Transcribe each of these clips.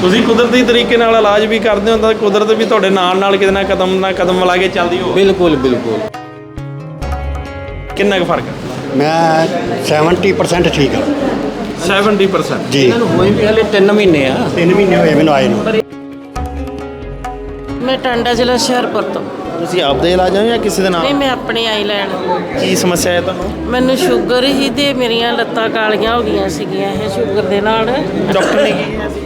ਤੁਸੀਂ ਕੁਦਰਤੀ ਤਰੀਕੇ ਨਾਲ ਇਲਾਜ ਵੀ ਕਰਦੇ ਹੋ ਤਾਂ ਕੁਦਰਤ ਵੀ ਤੁਹਾਡੇ ਨਾਲ ਨਾਲ ਕਿਤੇ ਨਾ ਕਦਮ ਨਾਲ ਕਦਮ ਮਿਲਾ ਕੇ ਚੱਲਦੀ ਹੋ ਬਿਲਕੁਲ ਬਿਲਕੁਲ। ਕਿੰਨਾ ਕੁ ਫ਼ਰਕ ਹੈ ਮੈਂ 70% ਠੀਕ ਹਾਂ। 70% ਜੀ। ਇਹਨਾਂ ਨੂੰ ਹੋਏ ਵੀ ਹਲੇ 3 ਮਹੀਨੇ ਆ। 3 ਮਹੀਨੇ ਹੋਏ ਮੈਨੂੰ ਆਏ ਨੂੰ। ਮੈਂ ਟਾਂਡਾ ਜ਼ਿਲ੍ਹਾ ਹੁਸ਼ਿਆਰਪੁਰ ਤੋਂ। ਤੁਸੀਂ ਆਪਦੇ ਇਲਾਜ ਹੋ ਜਾਂ ਕਿਸੇ ਦੇ ਨਹੀਂ ਨਾਲ ਮੈਂ ਆਪਣੀ ਆਈ ਲੈਣ। ਕੀ ਸਮੱਸਿਆ ਹੈ ਤੁਹਾਨੂੰ? ਮੈਨੂੰ ਸ਼ੂਗਰ ਹੀ ਤੇ ਮੇਰੀਆਂ ਲੱਤਾਂ ਕਾਲੀਆਂ ਹੋ ਗਈਆਂ ਸੀਗੀਆਂ ਇਹ ਸ਼ੂਗਰ ਦੇ ਨਾਲ। ਡਾਕਟਰ ਨੇ ਕੀ ਕਿਹਾ ਸੀ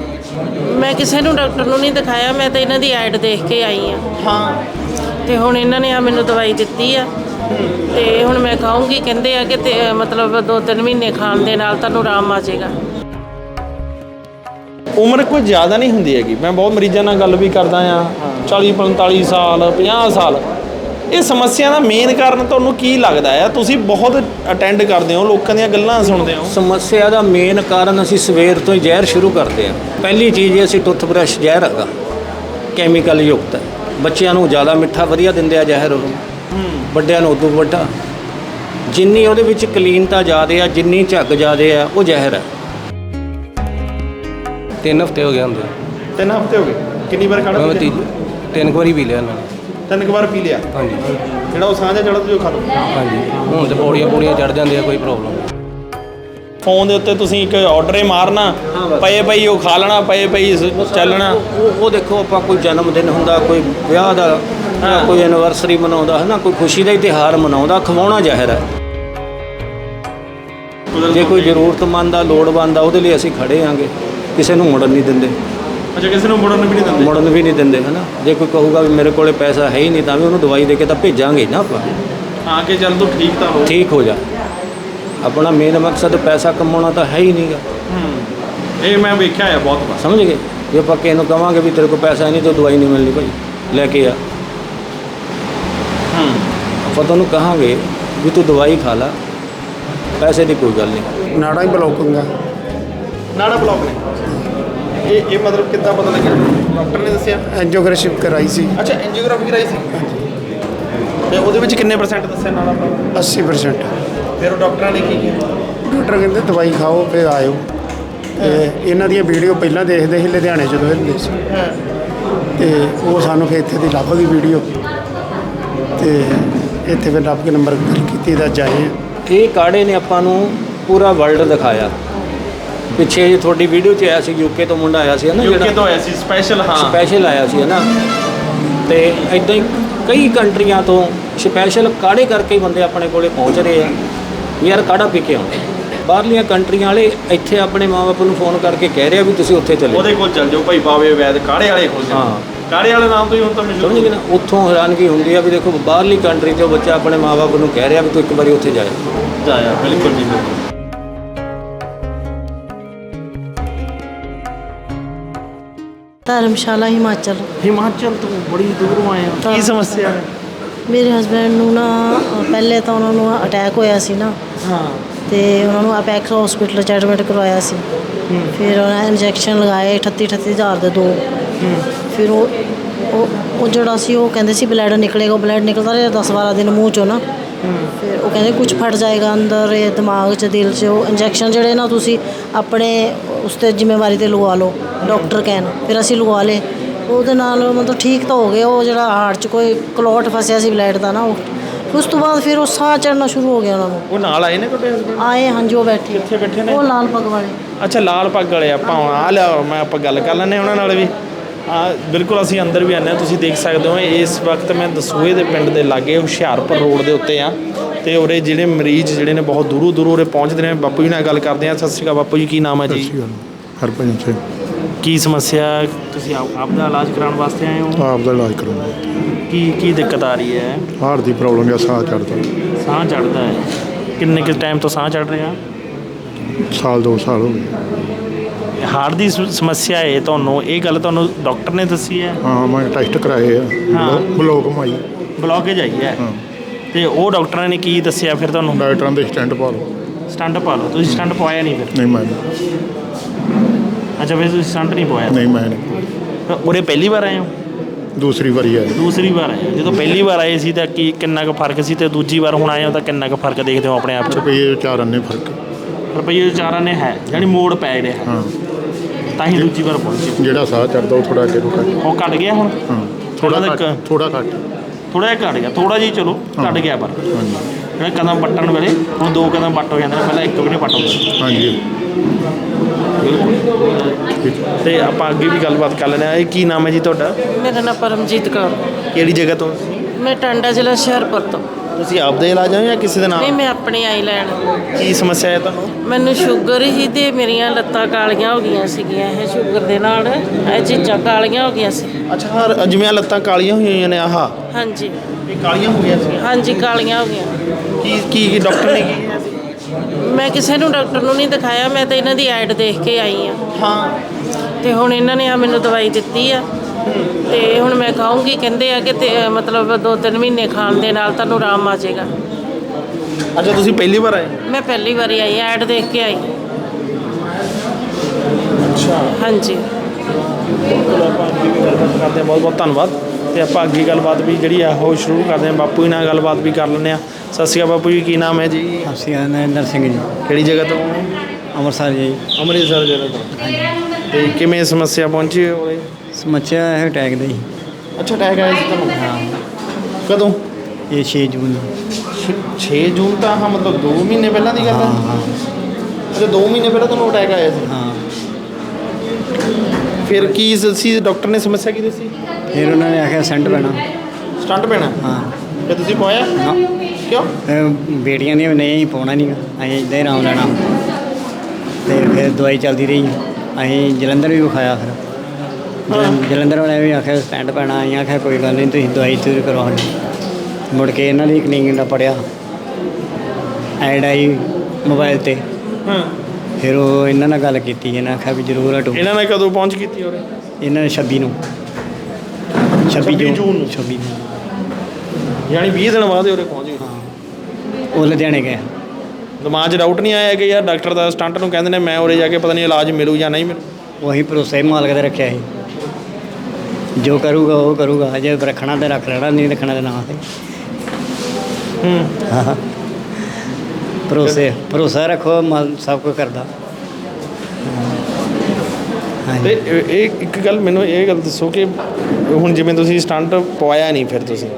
ਮੈਂ ਕਿਸੇ ਨੂੰ ਡਾਕਟਰ ਨੂੰ ਨਹੀਂ ਦਿਖਾਇਆ ਮੈਂ ਤਾਂ ਇਹਨਾਂ ਦੀ ਐਡ ਦੇਖ ਕੇ ਆਈ ਆ ਹਾਂ। ਤੇ ਹੁਣ ਇਹਨਾਂ ਨੇ ਆ ਮੈਨੂੰ ਦਵਾਈ ਦਿੱਤੀ ਆ। ਤੇ ਹੁਣ ਮੈਂ ਖਾਊਂਗੀ ਕਹਿੰਦੇ ਆ ਕਿ ਤੇ ਮਤਲਬ 2-3 ਮਹੀਨੇ ਖਾਣ ਦੇ ਨਾਲ ਤੁਹਾਨੂੰ ਆਰਾਮ ਆ ਜਾਏਗਾ। ਉਮਰ ਕੋਈ ਜ਼ਿਆਦਾ ਨਹੀਂ ਹੁੰਦੀ ਹੈਗੀ। ਮੈਂ ਬਹੁਤ ਮਰੀਜ਼ਾਂ ਨਾਲ ਗੱਲ ਵੀ ਕਰਦਾ ਆ 40 45 ਸਾਲ 50 ਸਾਲ। ਇਹ ਸਮੱਸਿਆ ਦਾ ਮੇਨ ਕਾਰਨ ਤੁਹਾਨੂੰ ਕੀ ਲੱਗਦਾ ਆ? ਤੁਸੀਂ ਬਹੁਤ ਅਟੈਂਡ ਕਰਦੇ ਹੋ ਲੋਕਾਂ ਦੀਆਂ ਗੱਲਾਂ ਸੁਣਦੇ ਹੋ। ਸਮੱਸਿਆ ਦਾ ਮੇਨ ਕਾਰਨ ਅਸੀਂ ਸਵੇਰ ਤੋਂ ਹੀ ਜ਼ਹਿਰ ਸ਼ੁਰੂ ਕਰਦੇ ਹਾਂ। ਪਹਿਲੀ ਚੀਜ਼ ਇਹ ਅਸੀਂ ਟੁੱਥਬ੍ਰਸ਼ ਜ਼ਹਿਰ ਹੈਗਾ। ਕੈਮੀਕਲ ਯੁਕਤ ਹੈ। ਬੱਚਿਆਂ ਨੂੰ ਜ਼ਿਆਦਾ ਮਿੱਠਾ ਵਧੀਆ ਦਿੰਦੇ ਆ ਜ਼ਹਿਰ ਉਹ। ਵੱਡਿਆਂ ਨੂੰ ਉਦੋਂ ਵੱਡਾ। ਜਿੰਨੀ ਉਹਦੇ ਵਿੱਚ ਕਲੀਨਤਾ ਜ਼ਿਆਦੇ ਆ ਜਿੰਨੀ ਝੱਗ ਜ਼ਿਆਦੇ ਆ ਉਹ ਜ਼ਹਿਰ ਹੈ। ਤਿੰਨ ਹਫ਼ਤੇ ਹੋ ਗਏ ਹੁੰਦੇ ਤਿੰਨ ਹਫ਼ਤੇ ਹੋ ਗਏ। ਕਿੰਨੀ ਵਾਰ ਖਾਣਾ ਮੈਂ ਤੀ ਤਿੰਨ ਕੁ ਵਾਰੀ ਪੀ ਲਿਆ ਇਹਨਾਂ ਨੇ। ਤਿੰਨ ਕੁ ਵਾਰ ਪੀ ਲਿਆ। ਹਾਂਜੀ। ਜਿਹੜਾ ਉਹ ਸਾਂਝਾ ਚੜਾ ਤੁਸੀਂ ਉਹ ਖਾ ਲਓ। ਹਾਂਜੀ। ਹੁਣ ਤੇ ਪੌੜੀਆਂ ਪੌੜੀਆਂ ਚੜ ਜਾਂਦੇ ਆ ਕੋਈ ਪ੍ਰੋਬਲਮ ਫੋਨ ਦੇ ਉੱਤੇ ਤੁਸੀਂ ਇੱਕ ਆਰਡਰ ਹੀ ਮਾਰਨਾ ਪਏ ਪਈ ਉਹ ਖਾ ਲੈਣਾ ਪਏ ਪਈ ਚੱਲਣਾ। ਉਹ ਉਹ ਦੇਖੋ ਆਪਾਂ ਕੋਈ ਜਨਮ ਦਿਨ ਹੁੰਦਾ ਕੋਈ ਵਿਆਹ ਦਾ ਕੋਈ ਐਨਵਰਸਰੀ ਮਨਾਉਂਦਾ ਹੈ ਨਾ ਕੋਈ ਖੁਸ਼ੀ ਦਾ ਹੀ ਤਿਉਹਾਰ ਮਨਾਉਂਦਾ ਖਵਾਉਣਾ ਜ਼ਹਿਰ ਹੈ। ਜੇ ਕੋਈ ਜ਼ਰੂਰਤਮੰਦ ਆ ਲੋੜਵੰਦ ਆ ਉਹਦੇ ਲਈ ਅਸੀਂ ਖੜੇ ਆਂਗੇ। ਕਿਸੇ ਨੂੰ ਮੁੜਨ ਨਹੀਂ ਦਿੰਦੇ। ਅੱਛਾ ਕਿਸੇ ਨੂੰ ਮੁੜਨ ਵੀ ਨਹੀਂ ਦਿੰਦੇ? ਮੁੜਨ ਵੀ ਨਹੀਂ ਦਿੰਦੇ ਹਨਾ? ਜੇ ਕੋਈ ਕਹੂਗਾ ਵੀ ਮੇਰੇ ਕੋਲੇ ਪੈਸਾ ਹੈ ਹੀ ਨਹੀਂ ਤਾਂ ਵੀ ਉਹਨੂੰ ਦਵਾਈ ਦੇ ਕੇ ਤਾਂ ਭੇਜਾਂਗੇ ਨਾ ਆਪਾਂ। ਹਾਂ ਕਿ ਚੱਲ ਤੂੰ ਠੀਕ ਤਾਂ ਹੋ। ਠੀਕ ਹੋ ਜਾ। ਆਪਣਾ ਮੇਨ ਮਕਸਦ ਪੈਸਾ ਕਮਾਉਣਾ ਤਾਂ ਹੈ ਹੀ ਨਹੀਂਗਾ। ਹੂੰ। ਇਹ ਮੈਂ ਵੇਖਿਆ ਹੈ ਬਹੁਤ ਵਾਰ। ਸਮਝ ਗਏ? ਜੇ ਆਪਾਂ ਕਿਸੇ ਨੂੰ ਕਵਾਂਗੇ ਵੀ ਤੇਰੇ ਕੋਲ ਪੈਸਾ ਨਹੀਂ ਤਾਂ ਦਵਾਈ ਨਹੀਂ ਮਿਲਣੀ ਭਾਈ ਲੈ ਕੇ ਆ। ਹੂੰ। ਆਪਾਂ ਤੁਹਾਨੂੰ ਕਹਾਂਗੇ ਵੀ ਤੂੰ ਦਵਾਈ ਖਾ ਲੈ ਪੈਸੇ ਦੀ ਕੋਈ ਗੱਲ ਨਹੀਂ। ਨਾੜਾ ਹੀ ਬਲੌਕ ਹੁੰਦਾ। ਨਾੜਾ ਬਲੌਕ ਨੇ ਇਹ ਇਹ ਮਤਲਬ ਕਿੱਦਾਂ ਪਤਾ ਲੱਗਿਆ? ਡਾਕਟਰ ਨੇ ਦੱਸਿਆ? ਐਂਜੀਓਗ੍ਰਾਫੀ ਕਰਾਈ ਸੀ। ਅੱਛਾ ਐਂਜੀਓਗ੍ਰਾਫੀ ਕਰਾਈ ਸੀ? ਤੇ ਉਹਦੇ ਵਿੱਚ ਕਿੰਨੇ ਪਰਸੈਂਟ ਦੱਸਿਆ ਨਾੜਾ ਬਲੌਕ 80% ਫਿਰ ਉਹ ਡਾਕਟਰਾਂ ਨੇ ਕੀ ਕੀਤਾ? ਡਾਕਟਰ ਕਹਿੰਦੇ ਦਵਾਈ ਖਾਓ ਫਿਰ ਆਇਓ। ਤੇ ਇਹਨਾਂ ਦੀਆਂ ਵੀਡੀਓ ਪਹਿਲਾਂ ਦੇਖਦੇ ਸੀ ਲੁਧਿਆਣੇ ਜਦੋਂ ਇਹ ਹੁੰਦੇ ਸੀ। ਤੇ ਉਹ ਸਾਨੂੰ ਫਿਰ ਇੱਥੇ ਦੀ ਲੱਭ ਗਈ ਵੀਡੀਓ। ਤੇ ਇੱਥੇ ਫਿਰ ਲੱਭ ਕੇ ਨੰਬਰ ਕੀਤੀ ਤਾਂ ਜਾਏ ਇਹ ਕਾੜੇ ਨੇ ਆਪਾਂ ਨੂੰ ਪੂਰਾ ਵਰਲਡ ਦਿਖਾਇਆ। ਪਿੱਛੇ ਜੇ ਤੁਹਾਡੀ ਵੀਡੀਓ 'ਚ ਆਇਆ ਸੀ ਯੂਕੇ ਤੋਂ ਮੁੰਡਾ ਆਇਆ ਸੀ ਨਾ ਯੂਕੇ ਤੋਂ ਆਇਆ ਸੀ ਸਪੈਸ਼ਲ ਹਾਂ। ਸਪੈਸ਼ਲ ਆਇਆ ਸੀ ਨਾ? ਤੇ ਇਦਾਂ ਹੀ ਕਈ ਕੰਟਰੀਆਂ ਤੋਂ ਸਪੈਸ਼ਲ ਕਾੜੇ ਕਰਕੇ ਹੀ ਬੰਦੇ ਆਪਣੇ ਕੋਲੇ ਪਹੁੰਚ ਰਹੇ ਆ? ਯਾਰ ਕਾੜਾ ਪੀ ਕੇ ਆਉਂਦੇ? ਬਾਹਰਲੀਆਂ ਕੰਟਰੀਆਂ ਵਾਲੇ ਇੱਥੇ ਆਪਣੇ ਮਾਪੇ ਨੂੰ ਫੋਨ ਕਰਕੇ ਕਹਿ ਰਹੇ ਵੀ ਤੁਸੀਂ ਉੱਥੇ ਚਲੇ। ਉਹਦੇ ਕੋਲ ਚੱਲ ਜਾਓ ਭਾਈ ਬਾਵੇ ਵੈਦ ਕਾੜੇ ਵਾਲੇ ਕੋਲ ਹਾਂ। ਕਾੜੇ ਵਾਲੇ ਨਾਮ ਤੋਂ ਹੀ ਹੁਣ ਤਾਂ ਮਸ਼ਹੂਰ ਗਏ ਨਾ? ਉੱਥੋਂ ਹੈਰਾਨਗੀ ਹੁੰਦੀ ਆ ਵੀ ਦੇਖੋ ਬਾਹਰਲੀ ਕੰਟਰੀ 'ਚੋਂ ਬੱਚਾ ਆਪਣੇ ਮਾਪੇ ਨੂੰ ਕਹਿ ਰਿਹਾ ਵੀ ਤੂੰ ਇੱਕ ਵਾਰੀ ਉੱਥੇ ਜਾਏ ਜਾਇਆ ਬਿਲਕੁਲ ਜੀ ਬਿਲਕੁਲ। ਧਰਮਸ਼ਾਲਾ ਹਿਮਾਚਲ। ਹਿਮਾਚਲ ਤੋਂ ਬੜੀ ਦੂਰੋਂ ਆਏ ਹੋ। ਕੀ ਸਮੱਸਿਆ? ਹੈ ਮੇਰੇ ਹਸਬੰਡ ਨੂੰ ਨਾ ਪਹਿਲੇ ਤਾਂ ਉਹਨਾਂ ਨੂੰ ਅਟੈਕ ਹੋਇਆ ਸੀ ਨਾ। ਹਾਂ। ਤੇ ਉਹਨਾਂ ਨੂੰ ਅਪੈਕਸ ਹਸਪੀਟਲ ਚ ਐਡਮਿਟ ਕਰਵਾਇਆ ਸੀ। ਫਿਰ ਉਹਨਾਂ ਇੰਜੈਕਸ਼ਨ ਲਗਾਏ 38 38000 ਦੇ ਦੋ। ਫਿਰ ਉਹ ਉਹ ਜਿਹੜਾ ਸੀ ਉਹ ਕਹਿੰਦੇ ਸੀ ਬਲੱਡ ਨਿਕਲੇਗਾ ਬਲੱਡ ਨਿਕਲਦਾ ਰਿਹਾ 10 12 ਦਿਨ ਮੂੰਹ ਚੋਂ ਨਾ। ਫਿਰ ਉਹ ਕਹਿੰਦੇ ਕੁਝ ਫਟ ਜਾਏਗਾ ਅੰਦਰ ਇਹ ਦਿਮਾਗ 'ਚ ਦਿਲ 'ਚ ਉਹ ਇੰਜੈਕਸ਼ਨ ਜਿਹੜੇ ਨਾ ਤੁਸੀਂ ਆਪਣੇ ਉਸ ਤੇ ਜ਼ਿੰਮੇਵਾਰੀ ਤੇ ਲਗਵਾ ਲਓ ਡਾਕਟਰ ਕਹਿਣ। ਫਿਰ ਅਸੀਂ ਲਗਵਾ ਲਏ। ਉਹਦੇ ਨਾਲ ਮਤਲਬ ਠੀਕ ਤਾਂ ਹੋ ਗਏ ਉਹ ਜਿਹੜਾ ਹਾਰਟ 'ਚ ਕੋਈ ਕਲੋਟ ਫਸਿਆ ਸੀ ਬਲੱਡ ਦਾ ਨਾ ਉਹ। ਉਸ ਤੋਂ ਬਾਅਦ ਫਿਰ ਉਹ ਸਾਹ ਚੜਨਾ ਸ਼ੁਰੂ ਹੋ ਗਿਆ ਉਹਨਾਂ ਨੂੰ। ਉਹ ਨਾਲ ਆਏ ਨੇ ਤੁਹਾਡੇ ਆਏ ਹਾਂਜੀ ਉਹ ਬੈਠੇ। ਕਿੱਥੇ ਬੈਠੇ ਨੇ? ਉਹ ਲਾਲ ਪੱਗ ਵਾਲੇ। ਅੱਛਾ ਲਾਲ ਪੱਗ ਵਾਲੇ ਆਪਾਂ ਆ ਲਿਆ ਮੈਂ ਆਪਾਂ ਗੱਲ ਕਰ ਹਾਂ ਉਹਨਾਂ ਨਾਲ ਵੀ। ਆ ਬਿਲਕੁਲ ਅਸੀਂ ਅੰਦਰ ਵੀ ਆਨੇ ਹਾਂ ਤੁਸੀਂ ਦੇਖ ਸਕਦੇ ਹੋ ਇਸ ਵਕਤ ਮੈਂ ਦਸੂਹੇ ਦੇ ਪਿੰਡ ਦੇ ਲਾਗੇ ਹੁਸ਼ਿਆਰਪੁਰ ਰੋਡ ਦੇ ਉੱਤੇ ਆ ਤੇ ਉਰੇ ਜਿਹੜੇ ਮਰੀਜ਼ ਜਿਹੜੇ ਨੇ ਬਹੁਤ ਦੂਰੋਂ ਦੂਰੋਂ ਉਰੇ ਪਹੁੰਚਦੇ ਨੇ। ਬਾਪੂ ਜੀ ਨਾਲ ਗੱਲ ਕਰਦੇ ਆ ਸਤਿ ਸ਼੍ਰੀ ਅਕਾਲ ਬਾਪੂ ਜੀ ਕੀ ਨਾਮ ਹੈ ਜੀ? ਹਰਭਜਨ ਸਿੰਘ। ਕੀ ਸਮੱਸਿਆ? ਤੁਸੀਂ ਆਪ ਦਾ ਇਲਾਜ ਕਰਾਉਣ ਵਾਸਤੇ ਆਏ ਹੋ? ਆਪ ਦਾ ਇਲਾਜ ਕਰਾਉਣਾ ਕੀ ਕੀ ਦਿੱਕਤ ਆ ਰਹੀ ਹੈ? ਹਾਰਟ ਦੀ ਪ੍ਰੋਬਲਮ ਹੈ ਸਾਹ ਚੜਦਾ ਸਾਹ ਚੜਦਾ ਹੈ। ਕਿੰਨੇ ਕਿ ਟਾਈਮ ਤੋਂ ਸਾਹ ਚੜ ਰਿਹਾ? ਸਾਲ ਦੋ ਸਾਲ ਹੋ ਗਏ। ਹਾਰਟ ਦੀ ਸ- ਸਮੱਸਿਆ ਹੈ ਤੁਹਾਨੂੰ ਇਹ ਗੱਲ ਤੁਹਾਨੂੰ ਡਾਕਟਰ ਨੇ ਦੱਸੀ ਹੈ? ਹਾਂ ਮੈਂ ਟੈਸਟ ਕਰਾਏ ਆ। ਹਾਂ। ਬਲੋਕ ਮਾਈ। ਬਲੌਕੇਜ ਆਈ ਹੈ ਤੇ ਉਹ ਡਾਕਟਰਾਂ ਨੇ ਕੀ ਦੱਸਿਆ ਫਿਰ ਤੁਹਾਨੂੰ? ਡਾਕਟਰਾਂ ਦੇ ਸਟੈਂਡ ਪਾ ਲਓ। ਸਟੰਟ ਪਾ ਲਓ। ਤੁਸੀਂ ਸਟੰਟ ਪਵਾਇਆ ਨਹੀਂ ਫਿਰ? ਨਹੀਂ ਮੈਂ ਅੱਛਾ ਫਿਰ ਤੁਸੀਂ ਸਟੰਟ ਨਹੀਂ ਪਵਾਇਆ? ਨਹੀਂ ਮੈਂ ਨਹੀਂ। ਤਾਂ ਉਰੇ ਪਹਿਲੀ ਵਾਰ ਆਏ ਹੋ? ਦੂਸਰੀ ਵਾਰੀ ਹੈ ਦੂਸਰੀ ਵਾਰ ਆਏ ਹੋ। ਜਦੋਂ ਪਹਿਲੀ ਵਾਰ ਆਏ ਸੀ ਤਾਂ ਕੀ ਕਿੰਨਾ ਕੁ ਫ਼ਰਕ ਸੀ ਤੇ ਦੂਜੀ ਵਾਰ ਹੁਣ ਆਏ ਹੋ ਤਾਂ ਕਿੰਨਾ ਕੁ ਫ਼ਰਕ ਦੇਖਦੇ ਹੋ ਆਪਣੇ ਆਪ 'ਚ? ਰੁਪਏ ਚਾਰ ਅੰਨੇ ਫ਼ਰਕ। ਰੁਪਈਏ ਚਾਰਾਂ ਨੇ ਹੈ ਯਾਨੀ ਮੋੜ ਪੈ ਰਿਹਾ। ਹਾਂ। ਤਾਂ ਹੀ ਦੂਜੀ ਵਾਰ ਪਹੁੰਚੇ। ਜਿਹੜਾ ਸਾਹ ਚੜਦਾ ਉਹ ਥੋੜਾ ਅੱਗੇ ਨੂੰ ਘੱਟ। ਉਹ ਘਟ ਗਿਆ ਹੁਣ? ਹਾਂ ਥੋੜਾ ਘੱਟ ਥੋੜਾ ਘੱਟ। ਥੋੜਾ ਜਿਹਾ ਘਟ ਗਿਆ ਥੋੜਾ ਜਿਹਾ ਚਲੋ ਘਟ ਗਿਆ ਪਰ। ਹਾਂਜੀ। ਜਿਹੜਾ ਕਦਮ ਵੱਟਣ ਵੇਲੇ ਹੁਣ ਦੋ ਕਦਮ ਵੱਟ ਹੋ ਜਾਂਦੇ ਨੇ ਪਹਿਲਾਂ ਇੱਕ ਵੀ ਨਹੀਂ ਵੱਟ ਹੁੰਦਾ। ਹਾਂਜੀ। ਤੇ ਆਪਾਂ ਅੱਗੇ ਵੀ ਗੱਲਬਾਤ ਕਰ ਲੈਂਦੇ ਆ ਇਹ ਕੀ ਨਾਮ ਹੈ ਜੀ ਤੁਹਾਡਾ? ਮੇਰਾ ਨਾਮ ਪਰਮਜੀਤ ਕੌਰ। ਕਿਹੜੀ ਜਗ੍ਹਾ ਤੋਂ? ਮੈਂ ਟਾਂਡਾ ਜ਼ਿਲ੍ਹਾ ਹੁਸ਼ਿਆਰਪੁਰ ਤੋਂ। ਤੁਸੀਂ ਆਪਦੇ ਇਲਾਜ ਹੋ ਜਾਂ ਕਿਸੇ ਦੇ ਨਹੀਂ ਨਾਲ ਮੈਂ ਆਪਣੀ ਆਈ ਲੈਣ। ਕੀ ਸਮੱਸਿਆ ਹੈ ਤੁਹਾਨੂੰ? ਮੈਨੂੰ ਸ਼ੂਗਰ ਹੀ ਤੇ ਮੇਰੀਆਂ ਲੱਤਾਂ ਕਾਲੀਆਂ ਹੋ ਗਈਆਂ ਸੀਗੀਆਂ ਇਹ ਸ਼ੂਗਰ ਦੇ ਨਾਲ ਇਹ ਚੀਜ਼ਾਂ ਕਾਲੀਆਂ ਹੋ ਗਈਆਂ ਸੀ। ਅੱਛਾ ਹਰ ਜਿਵੇਂ ਆਹ ਲੱਤਾਂ ਕਾਲੀਆਂ ਹੋਈਆਂ ਨੇ ਆਹ। ਹਾਂਜੀ। ਇਹ ਕਾਲੀਆਂ ਹੋ ਗਈਆਂ ਸੀ? ਹਾਂਜੀ ਕਾਲੀਆਂ ਹੋ ਗਈਆਂ। ਕੀ ਕੀ ਕੀ ਡਾਕਟਰ ਨੇ ਕੀ ਕਿਹਾ ਸੀ? ਮੈਂ ਕਿਸੇ ਨੂੰ ਡਾਕਟਰ ਨੂੰ ਨਹੀਂ ਦਿਖਾਇਆ ਮੈਂ ਤਾਂ ਇਹਨਾਂ ਦੀ ਐਡ ਦੇਖ ਕੇ ਆਈ ਆ ਹਾਂ। ਤੇ ਹੁਣ ਇਹਨਾਂ ਨੇ ਆ ਮੈਨੂੰ ਦਵਾਈ ਦਿੱਤੀ ਆ। ਤੇ ਹੁਣ ਮੈਂ ਖਾਊਂਗੀ ਕਹਿੰਦੇ ਆ ਕਿ ਤੇ ਮਤਲਬ ਦੋ ਤਿੰਨ ਮਹੀਨੇ ਖਾਣ ਦੇ ਨਾਲ ਤੁਹਾਨੂੰ ਆਰਾਮ ਆ ਜਾਏਗਾ। ਅੱਛਾ ਤੁਸੀਂ ਪਹਿਲੀ ਵਾਰ ਆਏ? ਮੈਂ ਪਹਿਲੀ ਵਾਰੀ ਆਈ ਐਡ ਦੇਖ ਕੇ ਆਈ। ਅੱਛਾ। ਹਾਂਜੀ। ਚਲੋ ਆਪਾਂ ਅੱਗੇ ਵੀ ਗੱਲਬਾਤ ਕਰਦੇ ਹਾਂ ਬਹੁਤ ਬਹੁਤ ਧੰਨਵਾਦ। ਤੇ ਆਪਾਂ ਅੱਗੇ ਗੱਲਬਾਤ ਵੀ ਜਿਹੜੀ ਆ ਉਹ ਸ਼ੁਰੂ ਕਰਦੇ ਹਾਂ। ਬਾਪੂ ਜੀ ਨਾਲ ਗੱਲਬਾਤ ਵੀ ਕਰ ਲੈਂਦੇ ਆ ਸਤਿ ਸ਼੍ਰੀ ਅਕਾਲ ਬਾਪੂ ਜੀ ਕੀ ਨਾਮ ਹੈ ਜੀ? ਅਸੀਂ ਨਰਿੰਦਰ ਸਿੰਘ ਜੀ। ਕਿਹੜੀ ਜਗ੍ਹਾ ਤੋਂ? ਅੰਮ੍ਰਿਤਸਰ ਜੀ। ਅੰਮ੍ਰਿਤਸਰ ਜ਼ਿਲ੍ਹੇ ਤੋਂ। ਤੇ ਕਿਵੇਂ ਸਮੱਸਿਆ ਪਹੁੰਚੀ ਹੋਏ ਸਮੱਸਿਆ ਹੈ ਅਟੈਕ ਦੀ ਅੱਛਾ ਅਟੈਕ ਆਇਆ ਸੀ ਤੁਹਾਨੂੰ? ਹਾਂ। ਕਦੋਂ? ਇਹ 6 ਜੂਨ ਨੂੰ। 6 ਜੂਨ ਤਾਂ ਹਾਂ ਮਤਲਬ 2 ਮਹੀਨੇ ਪਹਿਲਾਂ ਦੀ ਗੱਲ ਹਾਂ। ਹੈ ਹਾਂ। ਅੱਛਾ 2 ਮਹੀਨੇ ਪਹਿਲਾਂ ਤੁਹਾਨੂੰ ਅਟੈਕ ਆਇਆ ਸੀ? ਹਾਂ। ਫਿਰ ਕੀ ਸੀ? ਡਾਕਟਰ ਨੇ ਸਮੱਸਿਆ ਕੀ ਦੱਸੀ? ਫਿਰ ਉਹਨਾਂ ਨੇ ਆਖਿਆ ਸੈਂਟ ਪੈਣਾ। ਸਟੰਟ ਪੈਣਾ? ਹਾਂ। ਤੇ ਤੁਸੀਂ ਪਾਇਆ ਨਾ। ਕਿਉਂ? ਇਹ ਬੇਟੀਆਂ ਵੀ ਨਹੀਂ ਪਾਉਣਾ ਨਹੀਂ ਅਸੀਂ ਇੱਦਾਂ ਹੀ ਆਰਾਮ ਲੈਣਾ ਤੇ ਫਿਰ ਦਵਾਈ ਚੱਲਦੀ ਰਹੀ। ਅਸੀਂ ਜਲੰਧਰ ਵੀ ਵਿਖਾਇਆ ਫਿਰ। ਜਲੰ- ਜਲੰਧਰ ਵਾਲਿਆਂ ਵੀ ਆਖਿਆ ਸਟੈਂਡ ਪੈਣਾ ਅਸੀਂ ਆਖਿਆ ਕੋਈ ਗੱਲ ਨਹੀਂ ਤੁਸੀਂ ਦਵਾਈ ਤੂੰ ਕਰਵਾ ਲਓ ਮੁੜ ਕੇ ਇਹਨਾਂ ਦੀ ਕਲੀਨਿਕ ਦਾ ਪੜਿਆ ਐਡ ਆਈ ਮੋਬਾਈਲ ਤੇ। ਹਾਂ। ਫਿਰ ਉਹ ਇਹਨਾਂ ਨਾਲ ਗੱਲ ਕੀਤੀ ਇਹਨਾਂ ਆਖਿਆ ਵੀ ਜ਼ਰੂਰ ਹਟੋ। ਇਹਨਾਂ ਨੇ ਕਦੋਂ ਪਹੁੰਚ ਕੀਤੀ ਉਰੇ ਇਹਨਾਂ ਨੇ 26 ਨੂੰ। 26 26 ਜੂਨ। ਨੂੰ। 26 ਨੂੰ ਯਾਨੀ 20 ਦਿਨ ਬਾਅਦ ਇਹ ਉਰੇ ਪਹੁੰਚ ਗਏ। ਹਾਂ। ਉਹ ਲੁਧਿਆਣੇ ਗਏ। ਦਿਮਾਗ 'ਚ ਡਾਊਟ ਨਹੀਂ ਆਇਆ ਕਿ ਯਾਰ ਡਾਕਟਰ ਦਾ ਸਟੰਟ ਨੂੰ ਕਹਿੰਦੇ ਨੇ ਮੈਂ ਉਰੇ ਜਾ ਕੇ ਪਤਾ ਨਹੀਂ ਇਲਾਜ ਮਿਲੂ ਜਾਂ ਨਹੀਂ ਮਿਲੂ। ਉਹੀ ਭਰੋਸਾ ਹੀ ਮਾਲਕ ਦਾ ਰੱਖਿਆ ਸੀ। ਜੋ ਕਰੂਗਾ ਉਹ ਕਰੂਗਾ ਜੇ ਰੱਖਣਾ ਤੇ ਰੱਖ ਲੈਣਾ ਨਹੀਂ ਰੱਖਣਾ ਤੇ ਨਾ ਹੂੰ ਹਾਂ। ਭਰੋਸੇ ਭਰੋਸਾ ਰੱਖੋ ਮਾਲ ਸਭ ਕੁਝ ਕਰਦਾ। ਤੇ ਇਹ ਇੱਕ ਗੱਲ ਮੈਨੂੰ ਇਹ ਗੱਲ ਦੱਸੋ ਕਿ ਹੁਣ ਜਿਵੇਂ ਤੁਸੀਂ ਸਟੰਟ ਪਵਾਇਆ ਨਹੀਂ ਫਿਰ ਤੁਸੀਂ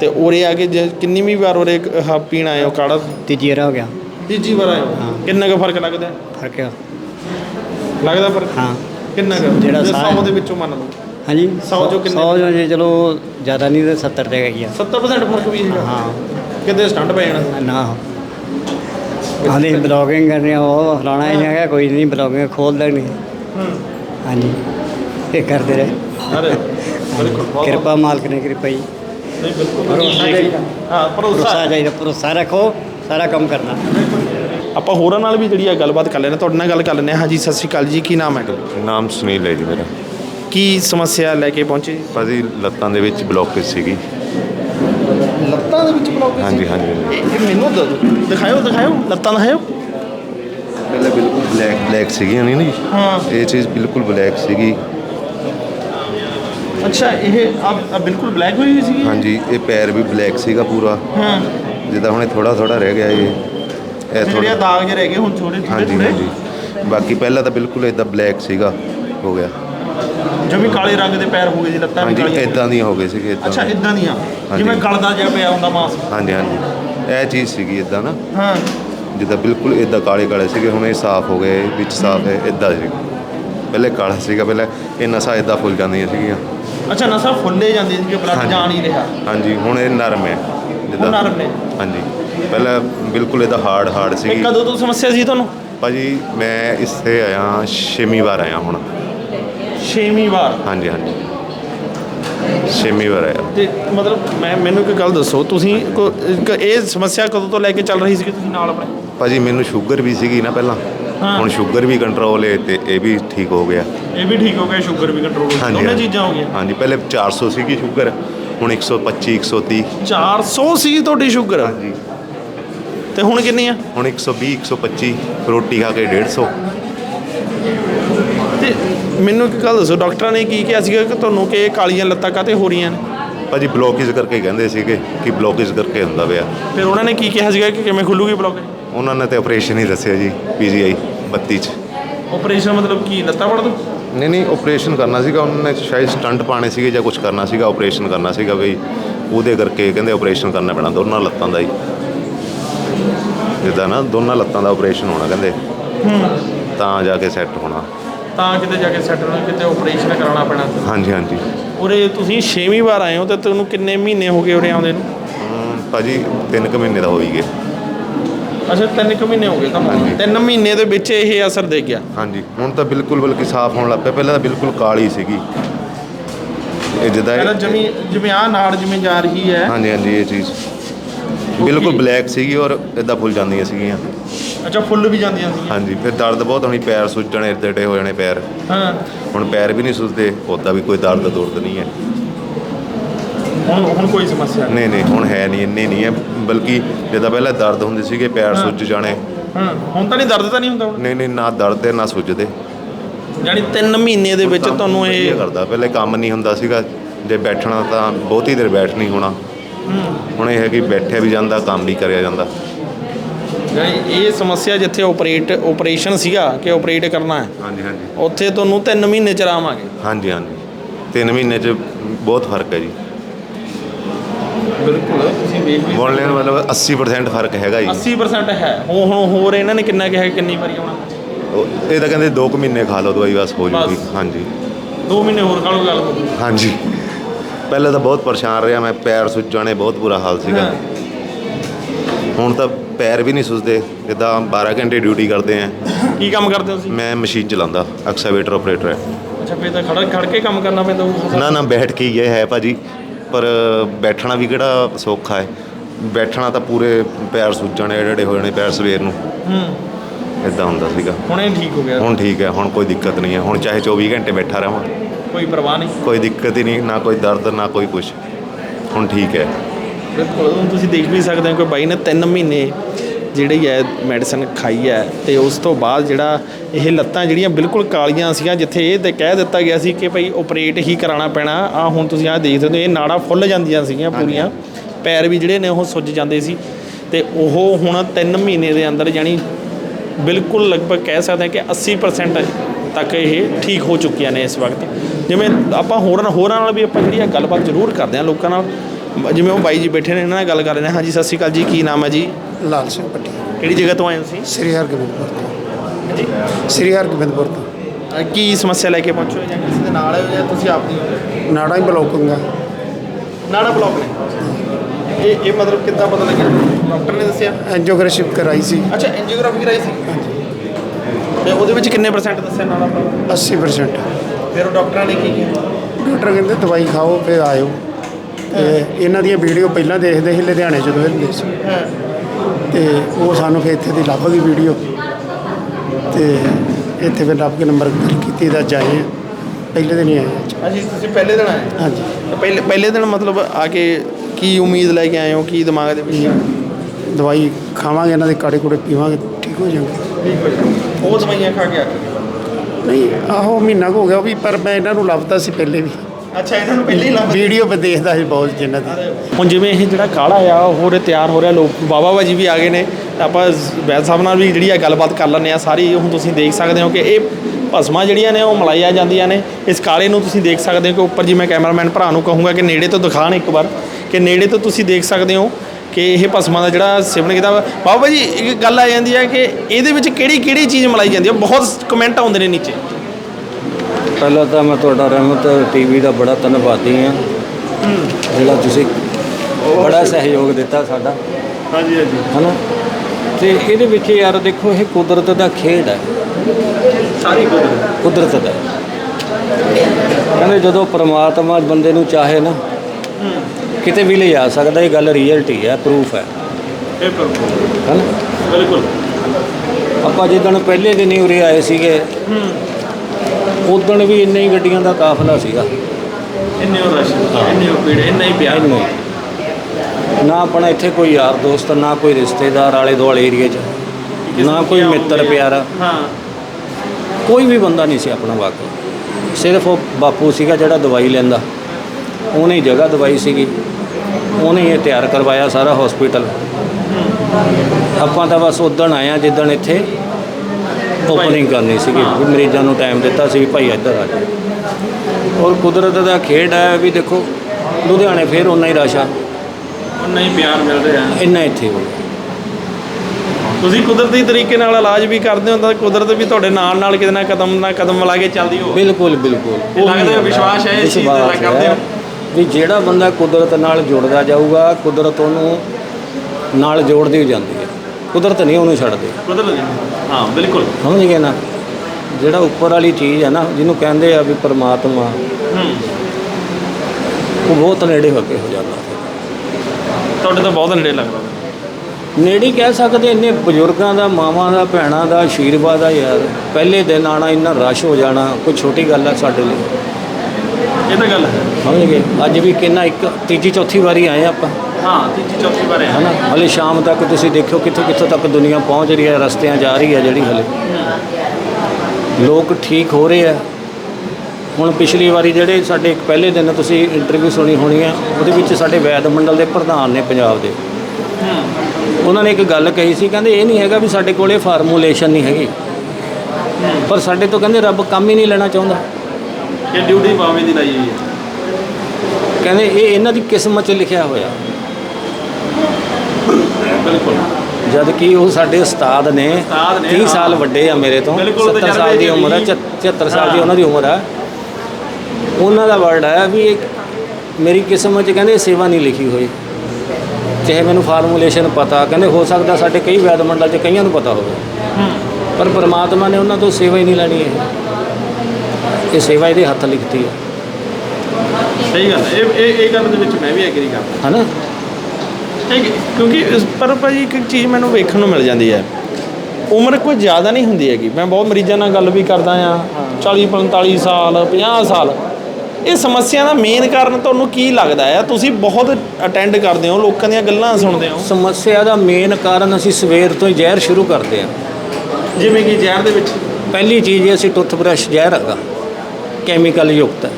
ਤੇ ਉਰੇ ਆ ਕੇ ਕਿੰਨੀ ਵੀ ਵਾਰ ਉਰੇ ਆਹ ਪੀਣ ਆਏ ਹੋ ਕਾੜਾ? ਤੀਜੀ ਵਾਰ ਹੋ ਗਿਆ। ਤੀਜੀ ਵਾਰ ਆਏ ਹੋ? ਹਾਂ। ਕਿੰਨਾ ਕੁ ਫ਼ਰਕ ਲੱਗਦਾ? ਹੈ? ਫ਼ਰਕ ਲੱਗਦਾ ਫ਼ਰਕ? ਹਾਂ। ਕਿੰਨਾ ਕੁ? ਜਿਹੜਾ ਸਾਹ ਸੌ ਹੈ। ਦੇ ਵਿੱਚੋਂ ਮੰਨ ਲਓ। ਹਾਂਜੀ। ਸੌ ਚੋਂ ਕਿੰਨੇ? 100 ਜੋ ਜੇ ਚਲੋ ਜ਼ਿਆਦਾ ਨਹੀਂ ਤੇ 70 ਤੇ ਆ। 70% ਫ਼ਰਕ ਵੀ ਹੈਗਾ ਹਾਂ। ਕਿਤੇ ਸਟੰਟ ਪੈ ਜਾਣਾ ਨਾ। ਆਂਦੇ ਬਲੌਗਿੰਗ ਕਰਨੀ ਆ, ਉਹ ਫਲਾਣਾ ਇਹ ਹੈਗਾ ਕੋਈ ਨਹੀਂ ਬਲੌਗਿੰਗ ਖੋਲ ਦੇਣੀ। ਹਾਂਜੀ। ਇਹ ਕਰਦੇ ਰਹੇ। ਅਰੇ ਬਿਲਕੁਲ ਬਹੁਤ ਕਿਰਪਾ ਮਾਲਕ ਨੇ ਕਿਰਪਾ ਜੀ। ਨਹੀਂ ਬਿਲਕੁਲ। ਭਰੋਸਾ ਚਾਹੀਦਾ। ਹਾਂ ਭਰੋਸਾ। ਭਰੋਸਾ ਚਾਹੀਦਾ ਭਰੋਸਾ ਰੱਖੋ ਸਾਰਾ ਕੰਮ ਕਰਨਾ। ਆਪਾਂ ਹੋਰਾਂ ਨਾਲ ਵੀ ਜਿਹੜੀ ਆ ਗੱਲਬਾਤ ਕਰ ਲੈਣਾ ਤੁਹਾਡੇ ਨਾਲ ਗੱਲ ਕਰ ਹਾਂ। ਹਾਂਜੀ ਸਤਿ ਸ਼੍ਰੀ ਅਕਾਲ ਜੀ ਕੀ ਨਾਮ ਹੈ? ਤੁਹਾਡਾ? ਨਾਮ ਸੁਨੀਲ ਹੈ ਜੀ ਮੇਰਾ। ਕੀ ਸਮੱਸਿਆ ਲੈ ਕੇ ਪਹੁੰਚੇ? ਜੀ? ਭਾਜੀ ਲੱਤਾਂ ਦੇ ਵਿੱਚ ਬਲੌਕੇਜ ਸੀਗੀ। ਲੱਤਾਂ ਦੇ ਵਿੱਚ ਬਲੌਕ ਹਾਂਜੀ ਹਾਂਜੀ ਇਹ ਇਹ ਮੈਨੂੰ ਦ- ਦਿਖਾਇਓ ਦਿਖਾਇਓ। ਲੱਤਾਂ ਦਿਖਾਇਓ। ਪਹਿਲਾਂ ਬਿਲਕੁਲ ਬਲੈਕ ਬਲੈਕ ਸੀਗੀਆਂ ਨਹੀਂ ਜੀ। ਹਾਂ। ਇਹ ਚੀਜ਼ ਬਿਲਕੁਲ ਬਲੈਕ ਸੀਗੀ। ਅੱਛਾ ਇਹ ਆ ਬਿਲਕੁਲ ਬਲੈਕ ਹੋਈ ਹੋਈ ਸੀ ਹਾਂਜੀ ਇਹ ਪੈਰ ਵੀ ਬਲੈਕ ਸੀਗਾ ਪੂਰਾ। ਹਾਂ। ਜਿੱਦਾਂ ਹੁਣੇ ਥੋੜਾ ਥੋੜਾ ਰਹਿ ਗਿਆ ਇਹ। ਇਹ ਥੋੜਾ ਦਾਗ ਜਿਹੇ ਰਹਿ ਗਏ ਹੁਣ ਥੋੜੇ ਥੋੜੇ ਹਾਂਜੀ ਹਾਂਜੀ। ਬਾਕੀ ਪਹਿਲਾਂ ਤਾਂ ਬਿਲਕੁਲ ਇਦਾਂ ਬਲੈਕ ਸੀਗਾ ਹੋ ਗਿਆ। ਜਿਵੇਂ ਕਾਲੇ ਰੰਗ ਦੇ ਪੈਰ ਹੋ ਗਏ ਜੀ ਲੱਤਾਂ ਵੀ ਹਾਂਜੀ ਕਾਲੀਆਂ ਇਦਾਂ ਦੀਆਂ ਹੋ ਗਏ ਸੀਗੇ ਇਦਾਂ ਅੱਛਾ ਇਦਾਂ ਦੀਆਂ। ਹਾਂਜੀ। ਜਿਵੇਂ ਗਲਦਾ ਜਿਹਾ ਪਿਆ ਹੁੰਦਾ ਮਾਸ। ਹਾਂਜੀ ਹਾਂਜੀ। ਇਹ ਚੀਜ਼ ਸੀਗੀ ਇਦਾਂ ਨਾ। ਹਾਂ। ਜਿੱਦਾਂ ਬਿਲਕੁਲ ਇਦਾਂ ਕਾਲੇ ਕਾਲੇ ਸੀਗੇ ਹੁਣ ਇਹ ਸਾਫ਼ ਹੋ ਗਏ ਵਿੱਚ ਸਾਫ਼ ਹੈ ਇਦਾਂ ਸੀ। ਪਹਿਲੇ ਕਾਲਾ ਸੀਗਾ ਪਹਿਲੇ ਇਹ ਨਸਾਂ ਇਦਾਂ ਫੁੱਲ ਜਾਂਦੀਆਂ ਸੀਗੀਆਂ। ਅੱਛਾ ਨਸਾਂ ਫੁੱਲੇ ਜਾਂਦੀ ਸੀ ਕਿ ਬਲੱਡ ਹਾਂਜੀ। ਜਾ ਨਹੀਂ ਰਿਹਾ। ਹਾਂਜੀ ਹੁਣ ਇਹ ਨਰਮ ਹੈ। ਹੁਣ ਨਰਮ ਨੇ। ਹਾਂਜੀ। ਪਹਿਲਾਂ ਬਿਲਕੁਲ ਇਹਦਾ ਹਾਰਡ ਹਾਰਡ ਇਹ ਸੀਗੀ। ਕਦੋਂ ਤੋਂ ਸਮੱਸਿਆ ਸੀ ਤੁਹਾਨੂੰ? ਭਾਜੀ ਮੈਂ ਇੱਥੇ ਆਇਆ ਛੇਵੀਂ ਵਾਰ ਆਇਆ ਹੁਣ। ਛੇਵੀਂ ਵਾਰ। ਹਾਂਜੀ ਹਾਂਜੀ। ਛੇਵੀਂ ਵਾਰ ਆਇਆ। ਤੇ ਮਤਲਬ ਮੈਂ ਮੈਨੂੰ ਇੱਕ ਗੱਲ ਦੱਸੋ ਤੁਸੀਂ ਕੋ- ਇਹ ਸਮੱਸਿਆ ਕਦੋਂ ਤੋਂ ਲੈ ਕੇ ਚੱਲ ਰਹੀ ਸੀ ਤੁਸੀਂ ਨਾਲ ਆਪਣੇ? ਭਾਜੀ ਮੈਨੂੰ ਸ਼ੂਗਰ ਵੀ ਸੀਗੀ ਨਾ ਪਹਿਲਾਂ। ਹਾਂ। ਹੁਣ ਸ਼ੂਗਰ ਵੀ ਕੰਟਰੋਲ ਹੈ ਤੇ ਇਹ ਵੀ ਠੀਕ ਹੋ ਗਿਆ। ਇਹ ਵੀ ਠੀਕ ਹੋ ਗਿਆ ਸ਼ੂਗਰ ਵੀ ਕੰਟਰੋਲ ਹੋ ਗਈ ਦੋਨੇ। ਚੀਜ਼ਾਂ ਹੋ ਗਈਆਂ। ਹਾਂਜੀ ਪਹਿਲੇ 400 ਸੀਗੀ ਸ਼ੂਗਰ ਹੁਣ 125 130 400 ਸੀ ਤੁਹਾਡੀ ਸ਼ੂਗਰ? ਹਾਂਜੀ। ਤੇ ਹੁਣ ਕਿੰਨੀ ਆ? ਹੁਣ 120 125 ਰੋਟੀ ਖਾ ਕੇ 150 ਤੇ ਮੈਨੂੰ ਇੱਕ ਗੱਲ ਦੱਸੋ ਡਾਕਟਰਾਂ ਨੇ ਕੀ ਕਿਹਾ ਸੀਗਾ ਕਿ ਤੁਹਾਨੂੰ ਕਿ ਇਹ ਕਾਲੀਆਂ ਲੱਤਾਂ ਕਾਤੇ ਹੋ ਰਹੀਆਂ ਨੇ? ਭਾਜੀ ਬਲੋਕੇਜ ਕਰਕੇ ਕਹਿੰਦੇ ਸੀਗੇ ਕਿ ਬਲੋਕੇਜ ਕਰਕੇ ਹੁੰਦਾ ਪਿਆ। ਫਿਰ ਉਹਨਾਂ ਨੇ ਕੀ ਕਿਹਾ ਸੀਗਾ ਕਿ ਕਿਵੇਂ ਖੁੱਲੂਗੀ ਬਲੌਕ ਉਹਨਾਂ ਨੇ ਤੇ ਆਪਰੇਸ਼ਨ ਹੀ ਦੱਸਿਆ ਜੀ ਪੀਜੀਆਈ 32 ਚ। ਆਪਰੇਸ਼ਨ ਮਤਲਬ ਕੀ ਲੱਤਾਂ ਵੜ ਦੋ? ਨਹੀਂ ਨਹੀਂ ਆਪਰੇਸ਼ਨ ਕਰਨਾ ਸੀਗਾ ਉਹਨਾਂ ਨੇ ਸ਼ਾਇਦ ਸਟੰਟ ਪਾਣੇ ਸੀਗੇ ਜਾਂ ਕੁਝ ਕਰਨਾ ਸੀਗਾ ਆਪਰੇਸ਼ਨ ਕਰਨਾ ਸੀਗਾ ਬਈ। ਉਹਦੇ ਕਰਕੇ ਕਹਿੰਦੇ ਆਪਰੇਸ਼ਨ ਕਰਨਾ ਪੈਣਾ ਦੋਨਾਂ ਲੱਤਾਂ ਦਾ ਹੀ। ਜਿੱਦਾਂ ਨਾ ਦੋਨਾਂ ਲੱਤਾਂ ਦਾ ਆਪਰੇਸ਼ਨ ਹੋਣਾ ਕਹਿੰਦੇ। ਤਾਂ ਜਾ ਕੇ ਸੈੱਟ ਹੋਣਾ। ਤਾਂ ਕਿਤੇ ਜਾ ਕੇ ਸੈੱਟ ਹੋਣਾ ਕਿਤੇ ਆਪਰੇਸ਼ਨ ਕਰਾਉਣਾ ਪੈਣਾ ਹਾਂਜੀ ਹਾਂਜੀ। ਉਰੇ ਤੁਸੀਂ 6ਵੀਂ ਵਾਰ ਆਏ ਹੋ ਤੇ ਤੁਹਾਨੂੰ ਕਿੰਨੇ ਮਹੀਨੇ ਹੋ ਗਏ ਉਰੇ ਆਉਂਦੇ ਨੂੰ? ਅਮ ਭਾਜੀ ਤਿੰਨ ਕੁ ਮਹੀਨੇ ਦਾ ਹੋ ਹੀ ਗਏ। ਅੱਛਾ ਤਿੰਨ ਕੁ ਮਹੀਨੇ ਹੋ ਗਏ ਤੁਹਾਨੂੰ ਹਾਂਜੀ। ਤਿੰਨ ਮਹੀਨੇ ਦੇ ਵਿੱਚ ਇਹ ਅਸਰ ਦੇ ਗਿਆ? ਹਾਂਜੀ ਹੁਣ ਤਾਂ ਬਿਲਕੁਲ ਬਲਕਿ ਸਾਫ਼ ਹੋਣ ਲੱਗ ਪਿਆ। ਪਹਿਲਾਂ ਤਾਂ ਬਿਲਕੁਲ ਕਾਲੀ ਸੀਗੀ। ਇਹ ਜਿੱਦਾਂ ਪਹਿਲਾਂ ਇਹ- ਜਿਵੇਂ ਨਾੜ ਜਿਵੇਂ ਜਾ ਰਹੀ ਹੈ। ਹਾਂਜੀ ਹਾਂਜੀ ਇਹ ਚੀਜ਼। ਬਿਲਕੁਲ ਬਲੈਕ ਸੀਗੀ ਔਰ ਇਦਾਂ ਫੁੱਲ ਜਾਂਦੀਆਂ ਸੀਗੀਆਂ। ਅੱਛਾ ਫੁੱਲ ਵੀ ਜਾਂਦੀਆਂ ਸੀ ਹਾਂਜੀ ਫਿਰ ਦਰਦ ਬਹੁਤ ਹੋਣੀ ਪੈਰ ਸੁੱਜਣੇ ਏਡੇ ਹੋ ਜਾਣੇ ਪੈਰ। ਹਾਂ। ਹੁਣ ਪੈਰ ਵੀ ਨਹੀਂ ਸੁੱਜਦੇ ਉੱਦਾਂ ਵੀ ਕੋਈ ਦਰਦ ਦੁਰਦ ਨਹੀਂ ਹੈ। ਹੁਣ ਹੁਣ ਕੋਈ ਸਮੱਸਿਆ ਨਹੀਂ? ਨਹੀਂ ਨਹੀਂ ਹੁਣ ਹੈ ਨਹੀਂ ਇੰਨੇ ਨਹੀਂ ਹੈ। ਬਲਕਿ ਜਿੱਦਾਂ ਪਹਿਲਾਂ ਦਰਦ ਹੁੰਦੇ ਸੀਗੇ ਪੈਰ ਸੁੱਜ ਜਾਣੇ। ਹਾਂ ਹੁਣ ਤਾਂ ਨਹੀਂ ਦਰਦ ਤਾਂ ਨਹੀਂ ਹੁੰਦਾ ਹੁਣ? ਨਹੀਂ ਨਹੀਂ ਨਾ ਦਰਦ ਹੈ ਨਾ ਸੁੱਜਦੇ। ਯਾਨੀ ਤਿੰਨ ਮਹੀਨੇ ਦੇ ਵਿੱਚ ਤੁਹਾਨੂੰ ਵਧੀਆ ਇਹ ਕਰਦਾ। ਪਹਿਲੇ ਕੰਮ ਨਹੀਂ ਹੁੰਦਾ ਸੀਗਾ। ਜੇ ਬੈਠਣਾ ਤਾਂ ਬਹੁਤੀ ਦੇਰ ਬੈਠ ਨਹੀਂ ਹੋਣਾ। ਹੁਣ ਇਹ ਹੈ ਕਿ ਬੈਠਿਆ ਵੀ ਜਾਂਦਾ ਕੰਮ ਵੀ ਕਰਿਆ ਜਾਂਦਾ। ਇਹ ਸਮੱਸਿਆ ਜਿੱਥੇ ਆਪਰੇਟ ਆਪਰੇਸ਼ਨ ਸੀਗਾ ਕਿ ਆਪਰੇਟ ਕਰਨਾ ਹੈ ਹਾਂਜੀ ਹਾਂਜੀ। ਉੱਥੇ ਤੁਹਾਨੂੰ ਤਿੰਨ ਮਹੀਨੇ ਚ ਆਰਾਮ ਆ ਗਏ ਹਾਂਜੀ ਹਾਂਜੀ। ਤਿੰਨ ਮਹੀਨੇ 'ਚ ਬਹੁਤ ਫ਼ਰਕ ਹੈ ਜੀ। ਬਿਲਕੁਲ ਤੁਸੀਂ ਵੇਖ ਵੀ ਬੋਲਣੇ ਦਾ ਮਤਲਬ 80% ਫ਼ਰਕ ਹੈਗਾ ਜੀ। 80% ਹੈ। ਹੁਣ ਹੁਣ ਹੋਰ ਇਹਨਾਂ ਨੇ ਕਿੰਨਾ ਕਿਹਾ ਕਿੰਨੀ ਵਾਰੀ ਆਉਣਾ। ਉਹ- ਇਹ ਤਾਂ ਕਹਿੰਦੇ 2 ਮਹੀਨੇ ਖਾ ਲਓ ਦਵਾਈ ਬਸ ਹੋ ਜੂਗੀ। ਹਾਂਜੀ। 2 ਮਹੀਨੇ ਹੋਰ ਖਾ ਲਓ ਗੱਲ ਹੋ। ਹਾਂਜੀ। ਪਹਿਲੇ ਤਾਂ ਬਹੁਤ ਪਰੇਸ਼ਾਨ ਰਿਹਾ ਮੈਂ ਪੈਰ ਸੁੱਜ ਜਾਣੇ ਬਹੁਤ ਬੁਰਾ ਹਾਲ ਸੀਗਾ। ਹੁਣ ਤਾਂ ਪੈਰ ਵੀ ਨਹੀਂ ਸੁੱਜਦੇ ਜਿੱਦਾਂ 12 ਘੰਟੇ ਡਿਊਟੀ ਕਰਦੇ ਆ। ਕੀ ਕੰਮ ਕਰਦੇ ਹੋ ਤੁਸੀਂ? ਮੈਂ ਮਸ਼ੀਨ ਚਲਾਉਂਦਾ ਐਕਸਕੇਵੇਟਰ ਆਪਰੇਟਰ ਹੈ। ਅੱਛਾ ਫੇਰ ਤਾਂ ਖੜਾ ਖੜ ਕੇ ਕੰਮ ਕਰਨਾ ਪੈਂਦਾ ਹੋਊ। ਨਾ ਨਾ ਬੈਠ ਕੇ ਹੀ ਇਹ ਹੈ ਭਾਜੀ। ਪਰ ਬੈਠਣਾ ਵੀ ਕਿਹੜਾ ਸੌਖਾ ਹੈ। ਬੈਠਣਾ ਤਾਂ ਪੂਰੇ ਪੈਰ ਸੁੱਜਣੇ ਏਡੇ ਹੋ ਜਾਣੇ ਪੈਰ ਸਵੇਰ ਨੂੰ। ਹੂੰ। ਇਦਾਂ ਹੁੰਦਾ ਸੀਗਾ। ਹੁਣ ਇਹ ਠੀਕ ਹੋ ਗਿਆ। ਹੁਣ ਠੀਕ ਹੈ ਹੁਣ ਕੋਈ ਦਿੱਕਤ ਨਹੀਂ ਹੈ। ਹੁਣ ਚਾਹੇ 24 ਘੰਟੇ ਬੈਠਾ ਰਹਾਂ। ਕੋਈ ਪਰਵਾਹ ਨਹੀਂ? ਕੋਈ ਦਿੱਕਤ ਹੀ ਨਹੀਂ ਨਾ ਕੋਈ ਦਰਦ ਨਾ ਕੋਈ ਕੁਝ ਹੁਣ ਠੀਕ ਹੈ। ਬਿਲਕੁਲ ਹੁਣ ਤੁਸੀਂ ਦੇਖ ਵੀ ਸਕਦੇ ਹੋ ਕਿ ਬਾਈ ਨੇ 3 ਮਹੀਨੇ ਜਿਹੜੀ ਹੈ ਮੈਡੀਸਨ ਖਾਈ ਹੈ ਤੇ ਉਸ ਤੋਂ ਬਾਅਦ ਜਿਹੜਾ ਇਹ ਲੱਤਾਂ ਜਿਹੜੀਆਂ ਬਿਲਕੁਲ ਕਾਲੀਆਂ ਸੀਗੀਆਂ ਜਿੱਥੇ ਇਹ ਤੇ ਕਹਿ ਦਿੱਤਾ ਗਿਆ ਸੀ ਕਿ ਭਾਈ ਆਪਰੇਟ ਹੀ ਕਰਾਉਣਾ ਪੈਣਾ। ਆ ਹੁਣ ਤੁਸੀਂ ਆਹ ਦੇਖ ਸਕਦੇ ਹੋ ਇਹ ਨਾੜਾਂ ਫੁੱਲ ਜਾਂਦੀਆਂ ਸੀਗੀਆਂ ਪੂਰੀਆਂ। ਪੈਰ ਵੀ ਜਿਹੜੇ ਨੇ ਉਹ ਸੁੱਜ ਜਾਂਦੇ ਸੀ। ਤੇ ਉਹ ਹੁਣ 3 ਮਹੀਨੇ ਦੇ ਅੰਦਰ ਜਾਨੀ ਬਿਲਕੁਲ ਲਗਭਗ ਕਹਿ ਸਕਦੇ ਹਾਂ ਕਿ 80% ਤੱਕ ਇਹ ਠੀਕ ਹੋ ਚੁੱਕੀਆਂ ਨੇ ਇਸ ਵਕਤ। ਜਿਵੇਂ ਆਪਾਂ ਹੋਰਾਂ ਹੋਰਾਂ ਨਾਲ ਵੀ ਆਪਾਂ ਜਿਹੜੀ ਆ ਗੱਲਬਾਤ ਜ਼ਰੂਰ ਕਰਦੇ ਹਾਂ ਲੋਕਾਂ ਨਾਲ। ਜਿਵੇਂ ਉਹ ਬਾਈ ਜੀ ਬੈਠੇ ਨੇ ਇਹਨਾਂ ਨਾਲ ਗੱਲ ਕਰ ਰਹੇ ਨੇ ਹਾਂਜੀ ਸਤਿ ਸ਼੍ਰੀ ਅਕਾਲ ਜੀ। ਕੀ ਨਾਮ ਹੈ ਜੀ? ਲਾਲ ਸਿੰਘ ਪੱਟੀ। ਕਿਹੜੀ ਜਗ੍ਹਾ ਤੋਂ ਆਏ ਹੋ ਤੁਸੀਂ? ਸ੍ਰੀ ਹਰਗੋਬਿੰਦਪੁਰ ਤੋਂ। ਸ੍ਰੀ ਹਰਗੋਬਿੰਦਪੁਰ ਤੋਂ। ਕੀ ਸਮੱਸਿਆ ਲੈ ਕੇ ਪਹੁੰਚੇ ਹੋ ਜਾਂ ਕਿਸੇ ਦੇ ਨਾਲ ਹੋ ਜਾਂ ਤੁਸੀਂ ਆਪ ਦੀ ਹੋ? ਨਾੜਾ ਹੀ ਬਲੋਕਿੰਗ ਆ ਨਾੜਾ ਬਲੌਕ ਨੇ? ਇਹ ਇਹ ਮਤਲਬ ਕਿੱਦਾਂ ਪਤਾ ਲੱਗਿਆ? ਡਾਕਟਰ ਨੇ ਦੱਸਿਆ? ਐਂਜੀਓਗ੍ਰਾਫੀ ਕਰਾਈ ਸੀ। ਅੱਛਾ ਐਂਜੀਓਗ੍ਰਾਫੀ ਕਰਾਈ ਸੀ? ਤੇ ਉਹਦੇ ਵਿੱਚ ਕਿੰਨੇ ਪਰਸੈਂਟ ਦੱਸਿਆ ਨਾੜਾ ਬਲੌਕ 80% ਫਿਰ ਉਹ ਡਾਕਟਰਾਂ ਨੇ ਕੀ ਕੀਤਾ ਡਾਕਟਰ ਕਹਿੰਦੇ ਦਵਾਈ ਖਾਓ ਫਿਰ ਆਇਓ। ਤੇ ਇਹਨਾਂ ਦੀਆਂ ਵੀਡੀਓ ਪਹਿਲਾਂ ਦੇਖਦੇ ਸੀ ਲੁਧਿਆਣੇ ਜਦੋਂ ਹੁੰਦੇ ਸੀ। ਤੇ ਉਹ ਸਾਨੂੰ ਫਿਰ ਇੱਥੇ ਦੀ ਲੱਭ ਗਈ ਵੀਡੀਓ। ਤੇ ਇੱਥੇ ਫਿਰ ਲੱਭ ਕੇ ਨੰਬਰ ਕੀਤੀ ਤਾਂ ਜਾਏ। ਪਹਿਲੇ ਦਿਨ ਹੀ ਆਏ। ਹਾਂਜੀ ਤੁਸੀਂ ਪਹਿਲੇ ਦਿਨ ਆਏ ਹਾਂਜੀ। ਪਹਿਲੇ ਪਹਿਲੇ ਦਿਨ ਮਤਲਬ ਆ ਕੇ ਕੀ ਉਮੀਦ ਲੈ ਕੇ ਆਏ ਹੋ ਕੀ ਦਿਮਾਗ ਦੇ ਵਿੱਚ? ਦਵਾਈ ਖਾਵਾਂਗੇ ਇਹਨਾਂ ਦੇ ਕਾੜੇ ਕੂੜੇ ਪੀਵਾਂਗੇ ਠੀਕ ਹੋ ਜਾਵਾਂਗੇ ਠੀਕ ਹੋ ਜਾਊ। ਉਹ ਦਵਾਈਆਂ ਖਾ ਕੇ ਆ ਕੇ ਨਹੀਂ ਆਹੋ ਮਹੀਨਾ ਕੁ ਹੋ ਗਿਆ ਉਹ ਵੀ ਪਰ ਮੈਂ ਇਹਨਾਂ ਨੂੰ ਲੱਭਦਾ ਸੀ ਪਹਿਲੇ ਵੀ। ਅੱਛਾ ਇਹਨਾਂ ਨੂੰ ਪਹਿਲੇ ਹੀ ਲੱਭ ਵੀਡੀਓ 'ਤੇ ਦੇਖਦਾ ਸੀ ਬਹੁਤ ਜਿਨ੍ਹਾਂ ਦੀ। ਹੁਣ ਜਿਵੇਂ ਇਹ ਜਿਹੜਾ ਕਾੜਾ ਆ ਉਹ ਹੋਰ ਤਿਆਰ ਹੋ ਰਿਹਾ ਲੋਕ ਬਾਬਾ ਬਾਜੀ ਵੀ ਆ ਗਏ ਨੇ। ਤਾਂ ਆਪਾਂ ਵੈਦ ਸਾਹਿਬ ਨਾਲ ਵੀ ਜਿਹੜੀ ਆ ਗੱਲਬਾਤ ਕਰ ਲੈਂਦੇ ਆ। ਸਾਰੀ ਹੁਣ ਤੁਸੀਂ ਦੇਖ ਸਕਦੇ ਹੋ ਕਿ ਇਹ ਭਸਮਾਂ ਜਿਹੜੀਆਂ ਨੇ ਉਹ ਮਲਾਈਆਂ ਜਾਂਦੀਆਂ ਨੇ। ਇਸ ਕਾਲੇ ਨੂੰ ਤੁਸੀਂ ਦੇਖ ਸਕਦੇ ਹੋ ਕਿ ਉੱਪਰ ਜੀ ਮੈਂ ਕੈਮਰਾਮੈਨ ਭਰਾ ਨੂੰ ਕਹੂੰਗਾ ਕਿ ਨੇੜੇ ਤੋਂ ਦਿਖਾਣ ਇੱਕ ਵਾਰ। ਕਿ ਨੇੜੇ ਤੋਂ ਤੁਸੀਂ ਦੇਖ ਸਕਦੇ ਹੋ ਕਿ ਇਹ ਭਸਮਾਂ ਦਾ ਜਿਹੜਾ ਸੇਵਨ ਕੀਤਾ। ਬਾਬਾ ਜੀ ਇੱਕ ਗੱਲ ਆ ਜਾਂਦੀ ਹੈ ਕਿ ਇਹਦੇ ਵਿੱਚ ਕਿਹੜੀ ਕਿਹੜੀ ਚੀਜ਼ ਮਲਾਈ ਜਾਂਦੀ ਹੈ ਬਹੁਤ ਕਮੈਂਟ ਆਉਂਦੇ ਨੇ ਨੀਚੇ। ਪਹਿਲਾਂ ਤਾਂ ਮੈਂ ਤੁਹਾਡਾ ਰਹਿਮਤ ਟੀਵੀ ਦਾ ਬੜਾ ਧੰਨਵਾਦੀ ਹਾਂ। ਜਿਹੜਾ ਤੁਸੀਂ ਬੜਾ ਸਹਿਯੋਗ ਦਿੱਤਾ ਸਾਡਾ। ਹਾਂਜੀ ਹਾਂਜੀ। ਹਨਾ? ਤੇ ਇਹਦੇ ਵਿੱਚ ਯਾਰ ਦੇਖੋ ਇਹ ਕੁਦਰਤ ਦਾ ਖੇਡ ਹੈ। ਸਾਰੀ ਕੁਦਰਤ। ਕੁਦਰਤ ਦਾ। ਕਹਿੰਦੇ ਜਦੋਂ ਪ੍ਰਮਾਤਮਾ ਬੰਦੇ ਨੂੰ ਚਾਹੇ ਨਾ ਕਿਤੇ ਵੀ ਲਿਜਾ ਸਕਦਾ ਇਹ ਗੱਲ ਰੀਅਲਟੀ ਹੈ ਪ੍ਰੂਫ ਹੈ। ਬਿਲਕੁਲ ਹਨਾ? ਬਿਲਕੁਲ। ਆਪਾਂ ਜਿੱਦਣ ਪਹਿਲੇ ਦਿਨ ਹੀ ਉਰੇ ਆਏ ਸੀਗੇ ਉਦਣ ਵੀ ਇੰਨੇ ਹੀ ਗੱਡੀਆਂ ਦਾ ਕਾਫਲਾ ਸੀਗਾ। ਇੰਨੇ ਉਹ ਰਸ਼ ਇੰਨੇ ਉਹ ਪੀੜ ਇੰਨਾ ਹੀ ਪਿਆਰ। ਇੰਨੇ। ਨਾ ਆਪਣਾ ਇੱਥੇ ਕੋਈ ਯਾਰ ਦੋਸਤ ਨਾ ਕੋਈ ਰਿਸ਼ਤੇਦਾਰ ਆਲੇ ਦੁਆਲੇ ਏਰੀਏ 'ਚ ਨਾ ਕੋਈ ਮਿੱਤਰ ਪਿਆਰਾ। ਹਾਂ। ਕੋਈ ਵੀ ਬੰਦਾ ਨਹੀਂ ਸੀ ਆਪਣਾ ਵਾਕਈ। ਸਿਰਫ ਉਹ ਬਾਪੂ ਸੀਗਾ ਜਿਹੜਾ ਦਵਾਈ ਲੈਂਦਾ। ਉਹਨੇ ਹੀ ਜਗ੍ਹਾ ਦਵਾਈ ਸੀਗੀ। ਉਹਨੇ ਇਹ ਤਿਆਰ ਕਰਵਾਇਆ ਸਾਰਾ ਹਸਪੀਟਲ ਆਪਾਂ ਤਾਂ ਬਸ ਉਦਣ ਆਏ ਆ ਜਿੱਦਣ ਇੱਥੇ ਓਪਨਿੰਗ ਕਰਨੀ ਸੀਗੀ। ਮਰੀਜ਼ਾਂ ਨੂੰ ਟਾਈਮ ਦਿੱਤਾ ਸੀ ਭਾਈ ਇੱਧਰ ਆ ਜਾਓ। ਔਰ ਕੁਦਰਤ ਦਾ ਖੇਡ ਹੈ ਵੀ ਦੇਖੋ ਲੁਧਿਆਣੇ ਫੇਰ ਉਨਾ ਹੀ ਰਸ਼ ਉਹਨਾਂ ਹੀ ਪਿਆਰ ਮਿਲ ਰਿਹਾ। ਇੰਨਾ ਇੱਥੇ ਹੋ ਤੁਸੀਂ ਕੁਦਰਤੀ ਤਰੀਕੇ ਨਾਲ ਇਲਾਜ ਵੀ ਕਰਦੇ ਹੋ ਤਾਂ ਕੁਦਰਤ ਵੀ ਤੁਹਾਡੇ ਨਾਲ ਨਾਲ ਕਿਤੇ ਨਾ ਕਦਮ ਨਾ ਕਦਮ ਮਿਲਾ ਕੇ ਚੱਲਦੀ ਹੋ ਬਿਲਕੁਲ ਬਿਲਕੁਲ। ਲੱਗਦਾ ਵਿਸ਼ਵਾਸ ਹੈ ਇਸ ਚੀਜ਼ ਵਿਸ਼ਵਾਸ ਕਰਦੇ ਹੈ। ਵੀ ਜਿਹੜਾ ਬੰਦਾ ਕੁਦਰਤ ਨਾਲ ਜੁੜਦਾ ਜਾਊਗਾ ਕੁਦਰਤ ਉਹਨੂੰ ਨਾਲ ਜੋੜਦੀ ਜਾਂਦੀ ਹੈ। ਕੁਦਰਤ ਨਹੀਂ ਉਹਨੂੰ ਛੱਡਦੀ। ਕੁਦਰਤ। ਹਾਂ ਬਿਲਕੁਲ। ਸਮਝ ਗਏ ਨਾ? ਜਿਹੜਾ ਉੱਪਰ ਵਾਲੀ ਚੀਜ਼ ਹੈ ਨਾ ਜਿਹਨੂੰ ਕਹਿੰਦੇ ਆ ਵੀ ਪਰਮਾਤਮਾ ਉਹ ਬਹੁਤ ਨੇੜੇ ਹੋ ਕੇ ਹੋ ਜਾਂਦਾ। ਤੁਹਾਡੇ ਤਾਂ ਬਹੁਤ ਨੇੜੇ ਲੱਗਦਾ। ਨੇੜੇ ਕਹਿ ਸਕਦੇ ਇੰਨੇ ਬਜ਼ੁਰਗਾਂ ਦਾ ਮਾਵਾਂ ਦਾ ਭੈਣਾਂ ਦਾ ਆਸ਼ੀਰਵਾਦ ਆ ਯਾਰ। ਪਹਿਲੇ ਦਿਨ ਆਣਾ ਇੰਨਾ ਰਸ਼ ਹੋ ਜਾਣਾ ਕੋਈ ਛੋਟੀ ਗੱਲ ਆ ਸਾਡੇ ਲਈ। ਇਹ ਤਾਂ ਗੱਲ ਹੈ। ਸਮਝ ਗਏ? ਅੱਜ ਵੀ ਕਿੰਨਾ ਇੱਕ ਤੀਜੀ ਚੌਥੀ ਵਾਰੀ ਆਏ ਆਪਾਂ। ਹਾਂ ਤੀਜੀ ਚੌਥੀ ਵਾਰ ਹੈ। ਹਨਾ? ਹਲੇ ਸ਼ਾਮ ਤੱਕ ਤੁਸੀਂ ਦੇਖਿਓ ਕਿੱਥੋਂ ਕਿੱਥੋਂ ਤੱਕ ਦੁਨੀਆ ਪਹੁੰਚ ਰਹੀ ਹੈ ਰਸਤਿਆਂ ਜਾ ਰਹੀ ਹੈ ਜਿਹੜੀ ਹਲੇ। ਲੋਕ ਠੀਕ ਹੋ ਰਹੇ ਆ ਹੁਣ ਪਿਛਲੀ ਵਾਰੀ ਜਿਹੜੇ ਸਾਡੇ ਇੱਕ ਪਹਿਲੇ ਦਿਨ ਤੁਸੀਂ ਇੰਟਰਵਿਊ ਸੁਣੀ ਹੋਣੀ ਆ ਉਹਦੇ ਵਿੱਚ ਸਾਡੇ ਵੈਦ ਮੰਡਲ ਦੇ ਪ੍ਰਧਾਨ ਨੇ ਪੰਜਾਬ ਦੇ। ਉਹਨਾਂ ਨੇ ਇੱਕ ਗੱਲ ਕਹੀ ਸੀ ਕਹਿੰਦੇ ਇਹ ਨਹੀਂ ਹੈਗਾ ਵੀ ਸਾਡੇ ਕੋਲ ਫਾਰਮੂਲੇਸ਼ਨ ਨਹੀਂ ਹੈਗੀ। ਪਰ ਸਾਡੇ ਤੋਂ ਕਹਿੰਦੇ ਰੱਬ ਕੰਮ ਹੀ ਨਹੀਂ ਲੈਣਾ ਚਾਹੁੰਦਾ। ਇਹ ਡਿਊਟੀ ਪਾਵੇਂ ਦੀ ਲਾਈ ਹੋਈ ਹੈ। ਕਹਿੰਦੇ ਇਹ ਇਹਨਾਂ ਦੀ ਕਿਸਮਤ 'ਚ ਲਿਖਿਆ ਹੋਇਆ। ਬਿਲਕੁਲ। ਜਦ ਕਿ ਉਹ ਸਾਡੇ ਉਸਤਾਦ ਨੇ ਉਸਤਾਦ ਨੇ, 30 ਹਾਂ। ਸਾਲ ਵੱਡੇ ਆ ਮੇਰੇ ਤੋਂ ਬਿਲਕੁਲ, 70 ਸਾਲ ਦੀ ਉਮਰ ਹੈ ਵੀ। 74 ਸਾਲ ਦੀ ਹਾਂ। ਉਹਨਾਂ ਦੀ ਉਮਰ ਹੈ ਉਹਨਾਂ ਦਾ ਵਰਡ ਹੈ ਵੀ ਇਹ ਮੇਰੀ ਕਿਸਮਤ 'ਚ ਕਹਿੰਦੇ ਸੇਵਾ ਨਹੀਂ ਲਿਖੀ ਹੋਈ। ਚਾਹੇ ਮੈਨੂੰ ਫਾਰਮੂਲੇਸ਼ਨ ਪਤਾ ਕਹਿੰਦੇ ਹੋ ਸਕਦਾ ਸਾਡੇ ਕਈ ਵੈਦ ਮੰਡਲ 'ਚ ਕਈਆਂ ਨੂੰ ਪਤਾ ਹੋਵੇ। ਪਰ ਪਰਮਾਤਮਾ ਨੇ ਉਹਨਾਂ ਤੋਂ ਸੇਵਾ ਹੀ ਨਹੀਂ ਲੈਣੀ ਇਹ। ਇਹ ਸੇਵਾ ਇਹਦੇ ਹੱਥ ਲਿਖਤੀ ਹੈ ਸਹੀ ਗੱਲ ਹੈ। ਇਹ ਇਹ ਇਹ ਗੱਲ ਦੇ ਵਿੱਚ ਮੈਂ ਵੀ ਐਗਰੀ ਕਰਦਾ। ਹਨਾ? ਇਹ ਕਿਉਂਕਿ ਇਸ- ਪਰ ਭਾਜੀ ਇੱਕ ਚੀਜ਼ ਮੈਨੂੰ ਵੇਖਣ ਨੂੰ ਮਿਲ ਜਾਂਦੀ ਹੈ। ਉਮਰ ਕੋਈ ਜ਼ਿਆਦਾ ਨਹੀਂ ਹੁੰਦੀ ਹੈਗੀ। ਮੈਂ ਬਹੁਤ ਮਰੀਜ਼ਾਂ ਨਾਲ ਗੱਲ ਵੀ ਕਰਦਾ ਆ 40 45 ਸਾਲ 50 ਸਾਲ। ਇਹ ਸਮੱਸਿਆ ਦਾ ਮੇਨ ਕਾਰਨ ਤੁਹਾਨੂੰ ਕੀ ਲੱਗਦਾ ਹੈ? ਤੁਸੀਂ ਬਹੁਤ ਅਟੈਂਡ ਕਰਦੇ ਹੋ ਲੋਕਾਂ ਦੀਆਂ ਗੱਲਾਂ ਸੁਣਦੇ ਹੋ। ਸਮੱਸਿਆ ਦਾ ਮੇਨ ਕਾਰਨ ਅਸੀਂ ਸਵੇਰ ਤੋਂ ਹੀ ਜ਼ਹਿਰ ਸ਼ੁਰੂ ਕਰਦੇ ਹਾਂ। ਜਿਵੇਂ ਕਿ ਜ਼ਹਿਰ ਦੇ ਵਿੱਚ। ਪਹਿਲੀ ਚੀਜ਼ ਇਹ ਅਸੀਂ ਟੁੱਥਬ੍ਰਸ਼ ਜ਼ਹਿਰ ਹੈਗਾ। ਕੈਮੀਕਲ ਯੁਕਤ ਹੈ।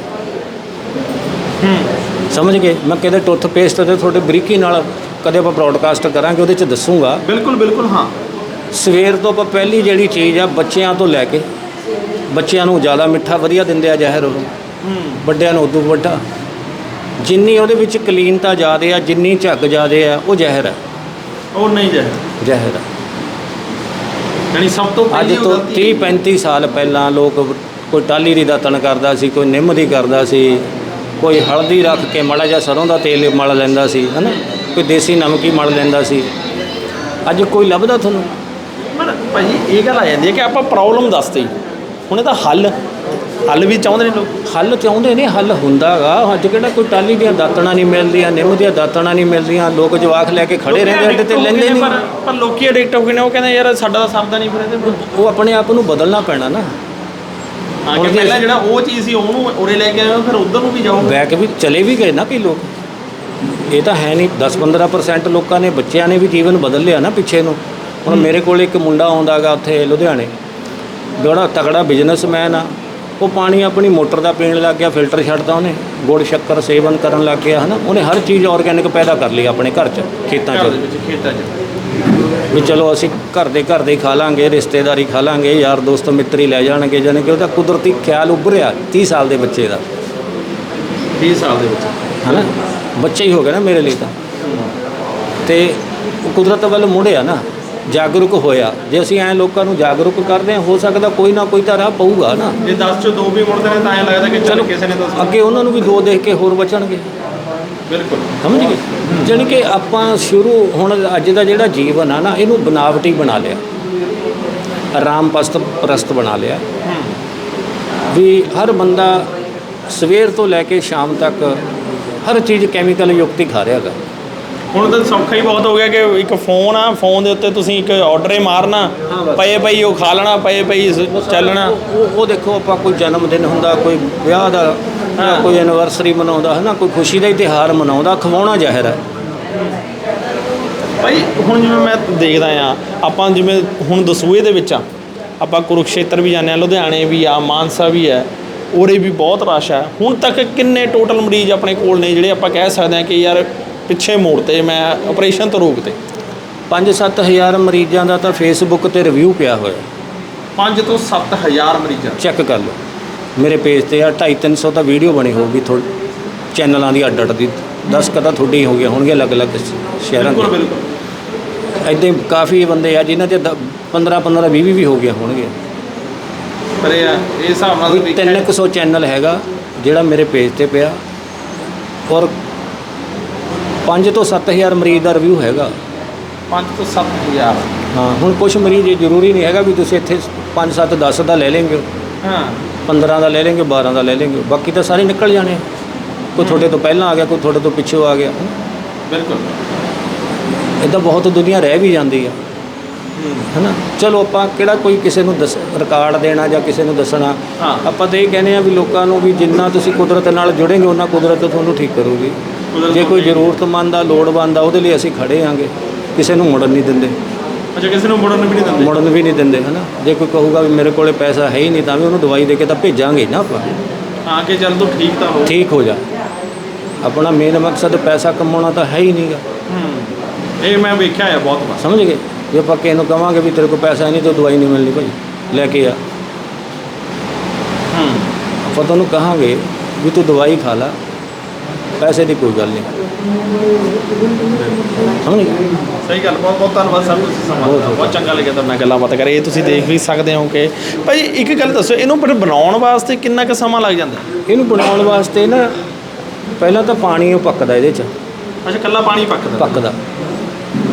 ਸਮਝ ਗਏ? ਮੈਂ ਕਿਤੇ ਟੁੱਥਪੇਸਟ ਤੇ ਤੁਹਾਡੇ ਬਰੀਕੀ ਨਾਲ ਕਦੇ ਆਪਾਂ ਬ੍ਰੌਡਕਾਸਟ ਕਰਾਂਗੇ ਉਹਦੇ ਚ ਦੱਸੂਗਾ। ਬਿਲਕੁਲ ਬਿਲਕੁਲ ਹਾਂ। ਸਵੇਰ ਤੋਂ ਆਪਾਂ ਪਹਿਲੀ ਜਿਹੜੀ ਚੀਜ਼ ਆ ਬੱਚਿਆਂ ਤੋਂ ਲੈ ਕੇ ਬੱਚਿਆਂ ਨੂੰ ਜ਼ਿਆਦਾ ਮਿੱਠਾ ਵਧੀਆ ਦਿੰਦੇ ਆ ਜ਼ਹਿਰ ਉਹ ਵੱਡਿਆਂ ਨੂੰ ਉਦੋਂ ਵੱਡਾ। ਜਿੰਨੀ ਉਹਦੇ ਵਿੱਚ ਕਲੀਨਤਾ ਜ਼ਿਆਦੇ ਆ ਜਿੰਨੀ ਝੱਗ ਜ਼ਿਆਦੇ ਆ ਉਹ ਜ਼ਹਿਰ ਹੈ ਉਹ ਨਹੀਂ ਜ਼ਹਿਰ। ਜ਼ਹਿਰ ਹੈ ਯਾਨੀ ਸਭ ਤੋਂ ਅੱਜ ਪਹਿਲੀ ਉਹ ਤੋਂ ਗਲਤੀ 30 35 ਸਾਲ ਪਹਿਲਾਂ ਲੋਕ ਕੋਈ ਟਾਲੀ ਦੀ ਦਾਤਣ ਕਰਦਾ ਸੀ ਕੋਈ ਨਿੰਮ ਦੀ ਕਰਦਾ ਸੀ ਕੋਈ ਹਲਦੀ ਰੱਖ ਕੇ ਮਾੜਾ ਜਿਹਾ ਸਰੋਂ ਦਾ ਤੇਲ ਮਲ ਲੈਂਦਾ ਸੀ ਹਨਾ? ਕੋਈ ਦੇਸੀ ਨਮਕ ਮਲ ਲੈਂਦਾ ਸੀ। ਅੱਜ ਕੋਈ ਲੱਭਦਾ ਤੁਹਾਨੂੰ? ਪਰ ਭਾਜੀ ਇਹ ਗੱਲ ਆ ਜਾਂਦੀ ਹੈ ਕਿ ਆਪਾਂ ਪ੍ਰੋਬਲਮ ਦੱਸਦੇ ਹੁਣ ਇਹਦਾ ਹੱਲ ਹੱਲ ਵੀ ਚਾਹੁੰਦੇ ਨੇ ਲੋਕ? ਹੱਲ ਚਾਹੁੰਦੇ ਨੇ ਹੱਲ ਹੁੰਦਾਗਾ ਅੱਜ ਕਿਹੜਾ ਕੋਈ ਟਾਲੀ ਦੀਆਂ ਦਾਤਣਾ ਨਹੀਂ ਮਿਲਦੀਆਂ ਨਿੰਮ ਦੀਆਂ ਦਾਤਣਾ ਨਹੀਂ ਮਿਲਦੀਆਂ ਲੋਕ ਜਵਾਕ ਲੈ ਕੇ ਖੜੇ ਰਹਿੰਦੇ ਅੱਡੇ ਤੇ ਲੈਂਦੇ ਨਹੀਂ। ਪਰ ਪਰ ਲੋਕੀ ਐਡਿਕਟ ਹੋ ਗਏ ਨੇ ਉਹ ਕਹਿੰਦੇ ਯਾਰ ਸਾਡਾ ਤਾਂ ਸਰਦਾ ਨਹੀਂ ਫਿਰ ਇਹਦੇ ਉਹ ਆਪਣੇ ਆਪ ਨੂੰ ਬਦਲਣਾ ਪੈਣਾ ਨਾ। ਹਾਂ ਹੁਣ ਕਿ ਜੇ ਪਹਿਲਾਂ ਅਸੀਂ- ਜਿਹੜਾ ਉਹ ਚੀਜ਼ ਸੀ ਉਹਨੂੰ ਉਰੇ ਲੈ ਕੇ ਆਏ ਹੋ ਫਿਰ ਉਧਰ ਨੂੰ ਵੀ ਜਾਓ। ਬੈਕ ਵੀ ਚਲੇ ਵੀ ਗਏ ਨਾ ਕਈ ਲੋਕ। ਇਹ ਤਾਂ ਹੈ ਨਹੀਂ 10-15% ਲੋਕਾਂ ਨੇ ਬੱਚਿਆਂ ਨੇ ਵੀ ਜੀਵਨ ਬਦਲ ਲਿਆ ਨਾ ਪਿੱਛੇ ਨੂੰ। ਹੁਣ ਮੇਰੇ ਕੋਲ ਇੱਕ ਮੁੰਡਾ ਆਉਂਦਾਗਾ ਉੱਥੇ ਲੁਧਿਆਣੇ। ਬੜਾ ਤਗੜਾ ਬਿਜ਼ਨਸਮੈਨ ਆ। ਉਹ ਪਾਣੀ ਆਪਣੀ ਮੋਟਰ ਦਾ ਪੀਣ ਲੱਗ ਗਿਆ ਫਿਲਟਰ ਛੱਡਦਾ ਉਹਨੇ। ਗੁੜ ਸ਼ੱਕਰ ਸੇਵਨ ਕਰਨ ਲੱਗ ਗਿਆ ਹਨਾ। ਉਹਨੇ ਹਰ ਚੀਜ਼ ਆਰਗੈਨਿਕ ਪੈਦਾ ਕਰ ਲਈ ਆਪਣੇ ਘਰ 'ਚ ਖੇਤਾਂ ਘਰ 'ਚ ਦੇ ਵਿੱਚ ਖੇਤਾਂ 'ਚ। ਵੀ ਚਲੋ ਅਸੀਂ ਘਰ ਦੇ ਘਰ ਦੇ ਹੀ ਖਾ ਲਾਂਗੇ ਰਿਸ਼ਤੇਦਾਰੀ ਖਾ ਲਾਂਗੇ ਯਾਰ ਦੋਸਤ ਮਿੱਤਰੀ ਲੈ ਜਾਣਗੇ ਜਾਣੀ ਕਿ ਉਹਦਾ ਕੁਦਰਤੀ ਖਿਆਲ ਉੱਭਰਿਆ 30 ਸਾਲ ਦੇ ਬੱਚੇ ਦਾ। 20 ਸਾਲ ਦੇ ਵਿੱਚ ਹਨਾ? ਬੱਚੇ ਹੀ ਹੋ ਗਏ ਨਾ ਮੇਰੇ ਲਈ ਤਾਂ। ਤੇ ਉਹ ਕੁਦਰਤ ਵੱਲ ਮੁੜਿਆ ਨਾ ਜਾਗਰੂਕ ਹੋਇਆ। ਜੇ ਅਸੀਂ ਐਂ ਲੋਕਾਂ ਨੂੰ ਜਾਗਰੂਕ ਕਰਦੇ ਹਾਂ ਹੋ ਸਕਦਾ ਕੋਈ ਨਾ ਕੋਈ ਤਾਂ ਰਾਹ ਪਊਗਾ ਨਾ। ਜੇ 10 ਚੋਂ 2 ਵੀ ਮੁੜਦੇ ਨੇ ਤਾਂ ਐਂ ਲੱਗਦਾ ਕਿ ਚਲੋ ਕਿਸੇ ਨੇ ਤਾਂ ਅੱਗੇ ਉਹਨਾਂ ਨੂੰ ਵੀ ਦੋ ਦੇਖ ਕੇ ਹੋਰ ਬਚਣਗੇ। ਬਿਲਕੁਲ। ਸਮਝ ਗਏ? ਜਾਣੀ ਕਿ ਆਪਾਂ ਸ਼ੁਰੂ ਹੁਣ ਅੱਜ ਦਾ ਜਿਹੜਾ ਜੀਵਨ ਆ ਨਾ ਇਹਨੂੰ ਬਨਾਵਟੀ ਬਣਾ ਲਿਆ। ਆਰਾਮ ਪਸਤ ਪ੍ਰਸਤ ਬਣਾ ਲਿਆ। ਵੀ ਹਰ ਬੰਦਾ ਸਵੇਰ ਤੋਂ ਲੈ ਕੇ ਸ਼ਾਮ ਤੱਕ ਹਰ ਚੀਜ਼ ਕੈਮੀਕਲ ਯੁਕਤ ਹੀ ਖਾ ਰਿਹਾ ਹੈਗਾ। ਹੁਣ ਤਾਂ ਸੌਖਾ ਹੀ ਬਹੁਤ ਹੋ ਗਿਆ ਕਿ ਇੱਕ ਫੋਨ ਆ ਫੋਨ ਦੇ ਉੱਤੇ ਤੁਸੀਂ ਇੱਕ ਆਰਡਰ ਹੀ ਮਾਰਨਾ। ਪਏ ਪਈ ਉਹ ਖਾ ਲੈਣਾ ਪਏ ਪਈ ਚੱਲਣਾ। ਉਹ ਦੇਖੋ ਆਪਾਂ ਕੋਈ ਜਨਮ ਦਿਨ ਹੁੰਦਾ ਕੋਈ ਵਿਆਹ ਦਾ ਕੋਈ ਐਨਵਰਸਰੀ ਮਨਾਉਂਦਾ ਹੈ ਨਾ ਕੋਈ ਖੁਸ਼ੀ ਦਾ ਹੀ ਤਿਉਹਾਰ ਮਨਾਉਂਦਾ ਖਵਾਉਣਾ ਜ਼ਾਹਿਰ ਹੈ। ਭਾਈ ਹੁਣ ਜਿਵੇਂ ਮੈਂ ਦੇਖਦਾ ਆ ਆਪਾਂ ਜਿਵੇਂ ਹੁਣ ਦਸੂਏ ਦੇ ਵਿੱਚ ਆ ਆਪਾਂ ਕੁਰੂਕਸ਼ੇਤਰ ਵੀ ਜਾਂਦੇ ਆ ਲੁਧਿਆਣੇ ਵੀ ਆ ਮਾਨਸਾ ਵੀ ਹੈ ਉਰੇ ਵੀ ਬਹੁਤ ਰਸ਼ ਹੈ ਹੁਣ ਤੱਕ ਕਿੰਨੇ ਟੋਟਲ ਮਰੀਜ਼ ਆਪਣੇ ਕੋਲ ਨੇ ਜਿਹੜੇ ਆਪਾਂ ਕਹਿ ਸਕਦੇ ਆ ਕਿ ਯਾਰ ਪਿੱਛੇ ਮੋੜਤੇ ਮੈਂ ਆਪਰੇਸ਼ਨ ਤੋਂ ਰੋਕਤੇ 5-7000 ਮਰੀਜ਼ਾਂ ਦਾ ਤਾਂ ਫੇਸਬੁੱਕ ਤੇ ਰਿਵਿਊ ਪਿਆ ਹੋਇਆ। 5 ਤੋਂ 7000 ਮਰੀਜ਼ਾਂ। ਚੈੱਕ ਕਰ ਲਓ। ਮੇਰੇ ਪੇਜ ਤੇ ਆ 2.5 300 ਤਾਂ ਵੀਡੀਓ ਬਣੀ ਹੋਊਗੀ ਥੋੜ ਚੈਨਲਾਂ ਦੀ ਅੱਡ ਅੱਡ ਦੀ। 10 ਕਦਾ ਤੁਹਾਡੀ ਹੋ ਗਈਆਂ ਹੋਣਗੀਆਂ ਅਲੱਗ-ਅਲੱਗ ਸ਼ਹਿਰਾਂ ਦੇ ਬਿਲਕੁਲ। ਐਦਾਂ ਕਾਫੀ ਬੰਦੇ ਆ ਜਿਨ੍ਹਾਂ ਦੇ 15 15 20 ਵੀ ਹੋ ਗਏ ਹੋਣਗੇ ਪਰ ਇਹ ਇਹ ਹਿਸਾਬ ਨਾਲ ਵੇਖਿਆ 300 ਚੈਨਲ ਹੈਗਾ ਜਿਹੜਾ ਮੇਰੇ ਪੇਜ ਤੇ ਪਿਆ। ਔਰ 5 ਤੋਂ 7000 ਮਰੀਜ਼ ਦਾ ਰਿਵਿਊ ਹੈਗਾ। 5 ਤੋਂ 7000 ਹਾਂ ਹੁਣ ਕੁਝ ਮਰੀਜ਼ ਇਹ ਜ਼ਰੂਰੀ ਨਹੀਂ ਹੈਗਾ ਵੀ ਤੁਸੀਂ ਇੱਥੇ 5 7 10 ਦਾ ਲੈ ਲੈਂਗੇ। ਹਾਂ। 15 ਦਾ ਲੈ ਲੈਂਗੇ 12 ਦਾ ਲੈ ਲੈਂਗੇ। ਬਾਕੀ ਤਾਂ ਸਾਰੇ ਨਿਕਲ ਜਾਣੇ। ਕੋਈ ਤੁਹਾਡੇ ਤੋਂ ਪਹਿਲਾਂ ਆ ਗਿਆ ਕੋਈ ਤੁਹਾਡੇ ਤੋਂ ਪਿੱਛੋਂ ਆ ਗਿਆ। ਬਿਲਕੁਲ। ਇਦਾਂ ਬਹੁਤ ਦੁਨੀਆ ਰਹਿ ਵੀ ਜਾਂਦੀ ਆ। ਹੈਨਾ? ਚਲੋ ਆਪਾਂ ਕਿਹੜਾ ਕੋਈ ਕਿਸੇ ਨੂੰ ਦੱਸ ਰਿਕਾਰਡ ਦੇਣਾ ਜਾਂ ਕਿਸੇ ਨੂੰ ਦੱਸਣਾ। ਆਪਾਂ ਤਾਂ ਇਹ ਕਹਿੰਦੇ ਆ ਵੀ ਲੋਕਾਂ ਨੂੰ ਵੀ ਜਿੰਨਾ ਤੁਸੀਂ ਕੁਦਰਤ ਨਾਲ ਜੁੜेंगे ਉਹਨਾਂ ਕੁਦਰਤ ਤੁਹਾਨੂੰ ਠੀਕ ਕਰੂਗੀ। ਜੇ ਕੋਈ ਜ਼ਰੂਰਤਮੰਦ ਆ ਲੋੜਵੰਦ ਆ ਉਹਦੇ ਲਈ ਅਸੀਂ ਖੜੇ ਆਂਗੇ। ਕਿਸੇ ਨੂੰ ਮੁੜਨ ਨਹੀਂ ਦਿੰਦੇ। ਅੱਛਾ ਕਿਸੇ ਨੂੰ ਮੁੜਨ ਵੀ ਨਹੀਂ ਦਿੰਦੇ। ਮੁੜਨ ਵੀ ਨਹੀਂ ਦਿੰਦੇ ਹਨਾ? ਜੇ ਕੋਈ ਕਹੂਗਾ ਵੀ ਮੇਰੇ ਕੋਲੇ ਪੈਸਾ ਹੈ ਹੀ ਨਹੀਂ ਤਾਂ ਵੀ ਉਹਨੂੰ ਦਵਾਈ ਦੇ ਕੇ ਤਾਂ ਭੇਜਾਂਗੇ ਨਾ ਆਪਾਂ। ਹਾਂ ਕਿ ਚੱਲ ਤੂੰ ਠੀਕ ਤਾਂ ਹੋ। ਠੀਕ ਹੋ ਜਾ। ਆਪਣਾ ਮੇਨ ਮਕਸਦ ਪੈਸਾ ਕਮਾਉਣਾ ਤਾਂ ਹੈ ਹੀ ਨਹੀਂਗਾ। ਹੂੰ। ਇਹ ਮੈਂ ਵੇਖਿਆ ਹੈ ਬਹੁਤ ਵਾਰ। ਸਮਝ ਗਏ? ਜੇ ਆਪਾਂ ਕਿਸੇ ਨੂੰ ਕਵਾਂਗੇ ਵੀ ਤੇਰੇ ਕੋਲ ਪੈਸਾ ਨਹੀਂ ਤਾਂ ਦਵਾਈ ਨਹੀਂ ਮਿਲਣੀ ਭਾਈ। ਲੈ ਕੇ ਆ। ਹੂੰ। ਆਪਾਂ ਤੁਹਾਨੂੰ ਕਹਾਂਗੇ ਵੀ ਤੂੰ ਦਵਾਈ ਖਾ ਲੈ। ਪੈਸੇ ਦੀ ਕੋਈ ਗੱਲ ਨਹੀਂ। ਸਮਝ ਗਏ? ਸਹੀ ਗੱਲ ਬਹੁਤ ਬਹੁਤ ਧੰਨਵਾਦ ਸਰ ਤੁਸੀਂ ਸਮਾਂ ਬਹੁਤ- ਚੰਗਾ ਲੱਗਿਆ ਨਾਲ ਗੱਲਾਂ ਬਾਤ ਕਰੇ ਇਹ ਤੁਸੀਂ ਦੇਖ ਵੀ ਸਕਦੇ ਹੋ ਕਿ ਭਾਈ ਇੱਕ ਗੱਲ ਦੱਸੋ ਇਹਨੂੰ ਪਰ ਬਣਾਉਣ ਵਾਸਤੇ ਕਿੰਨਾ ਕੁ ਸਮਾਂ ਲੱਗ ਜਾਂਦਾ? ਇਹਨੂੰ ਬਣਾਉਣ ਵਾਸਤੇ ਨਾ ਪਹਿਲਾਂ ਤਾਂ ਪਾਣੀ ਉਹ ਪੱਕਦਾ ਇਹਦੇ 'ਚ। ਅੱਛਾ ਕੱਲਾ ਪਾਣੀ ਪੱਕਦਾ। ਪੱਕਦਾ।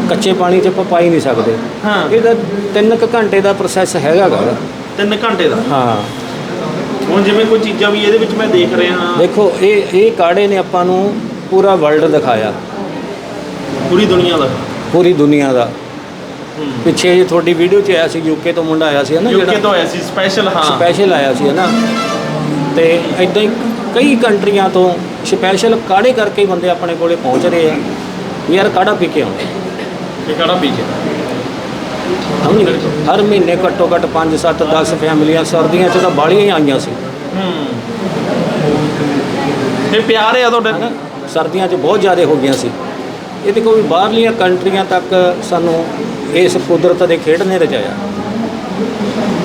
ਕੱਚੇ ਪਾਣੀ 'ਚ ਆਪਾਂ ਪਾ ਹੀ ਨਹੀਂ ਸਕਦੇ। ਹਾਂ। ਇਹਦਾ 3 ਕੁ ਘੰਟੇ ਦਾ ਪ੍ਰੋਸੈਸ ਹੈਗਾ ਗਾ 3 ਘੰਟੇ ਦਾ? ਹਾਂ। ਹੁਣ ਜਿਵੇਂ ਕੋਈ ਚੀਜ਼ਾਂ ਵੀ ਇਹਦੇ ਵਿੱਚ ਮੈਂ ਦੇਖ ਰਿਹਾ ਦੇਖੋ ਇਹ ਇਹ ਕਾੜੇ ਨੇ ਆਪਾਂ ਨੂੰ ਪੂਰਾ ਵਰਲਡ ਦਿਖਾਇਆ। ਪੂਰੀ ਦੁਨੀਆ ਦਾ। ਪੂਰੀ ਦੁਨੀਆ ਦਾ। ਪਿੱਛੇ ਜੇ ਤੁਹਾਡੀ ਵੀਡੀਓ 'ਚ ਆਇਆ ਸੀ ਯੂਕੇ ਤੋਂ ਮੁੰਡਾ ਆਇਆ ਸੀ ਨਾ ਯੂਕੇ ਤੋਂ ਆਇਆ ਸੀ ਸਪੈਸ਼ਲ ਹਾਂ। ਸਪੈਸ਼ਲ ਆਇਆ ਸੀ ਨਾ? ਤੇ ਇਦਾਂ ਹੀ ਕਈ ਕੰਟਰੀਆਂ ਤੋਂ ਸਪੈਸ਼ਲ ਕਾੜੇ ਕਰਕੇ ਹੀ ਬੰਦੇ ਆਪਣੇ ਕੋਲੇ ਪਹੁੰਚ ਰਹੇ ਆ ਵੀ ਯਾਰ ਕਾੜਾ ਪੀ ਕੇ ਆਉਂਦੇ। ਇਹ ਕਾੜਾ ਪੀ ਕੇ। ਸਮਝ? ਗਏ ਹਰ ਮਹੀਨੇ ਘੱਟੋ ਘੱਟ 5 7 10 ਫੈਮਲੀਆਂ ਸਰਦੀਆਂ 'ਚ ਤਾਂ ਬਾਹਲੀਆਂ ਹੀ ਆਈਆਂ ਸੀ। ਹੂੰ। ਇਹ ਪਿਆਰ ਹੈ ਤੁਹਾਡੇ ਹਨਾ? ਸਰਦੀਆਂ 'ਚ ਬਹੁਤ ਜ਼ਿਆਦਾ ਹੋ ਗਈਆਂ ਸੀ। ਇਹ ਦੇਖੋ ਵੀ ਬਾਹਰਲੀਆਂ ਕੰਟਰੀਆਂ ਤੱਕ ਸਾਨੂੰ ਇਸ ਕੁਦਰਤ ਦੇ ਖੇਡ ਨੇ ਰਚਾਇਆ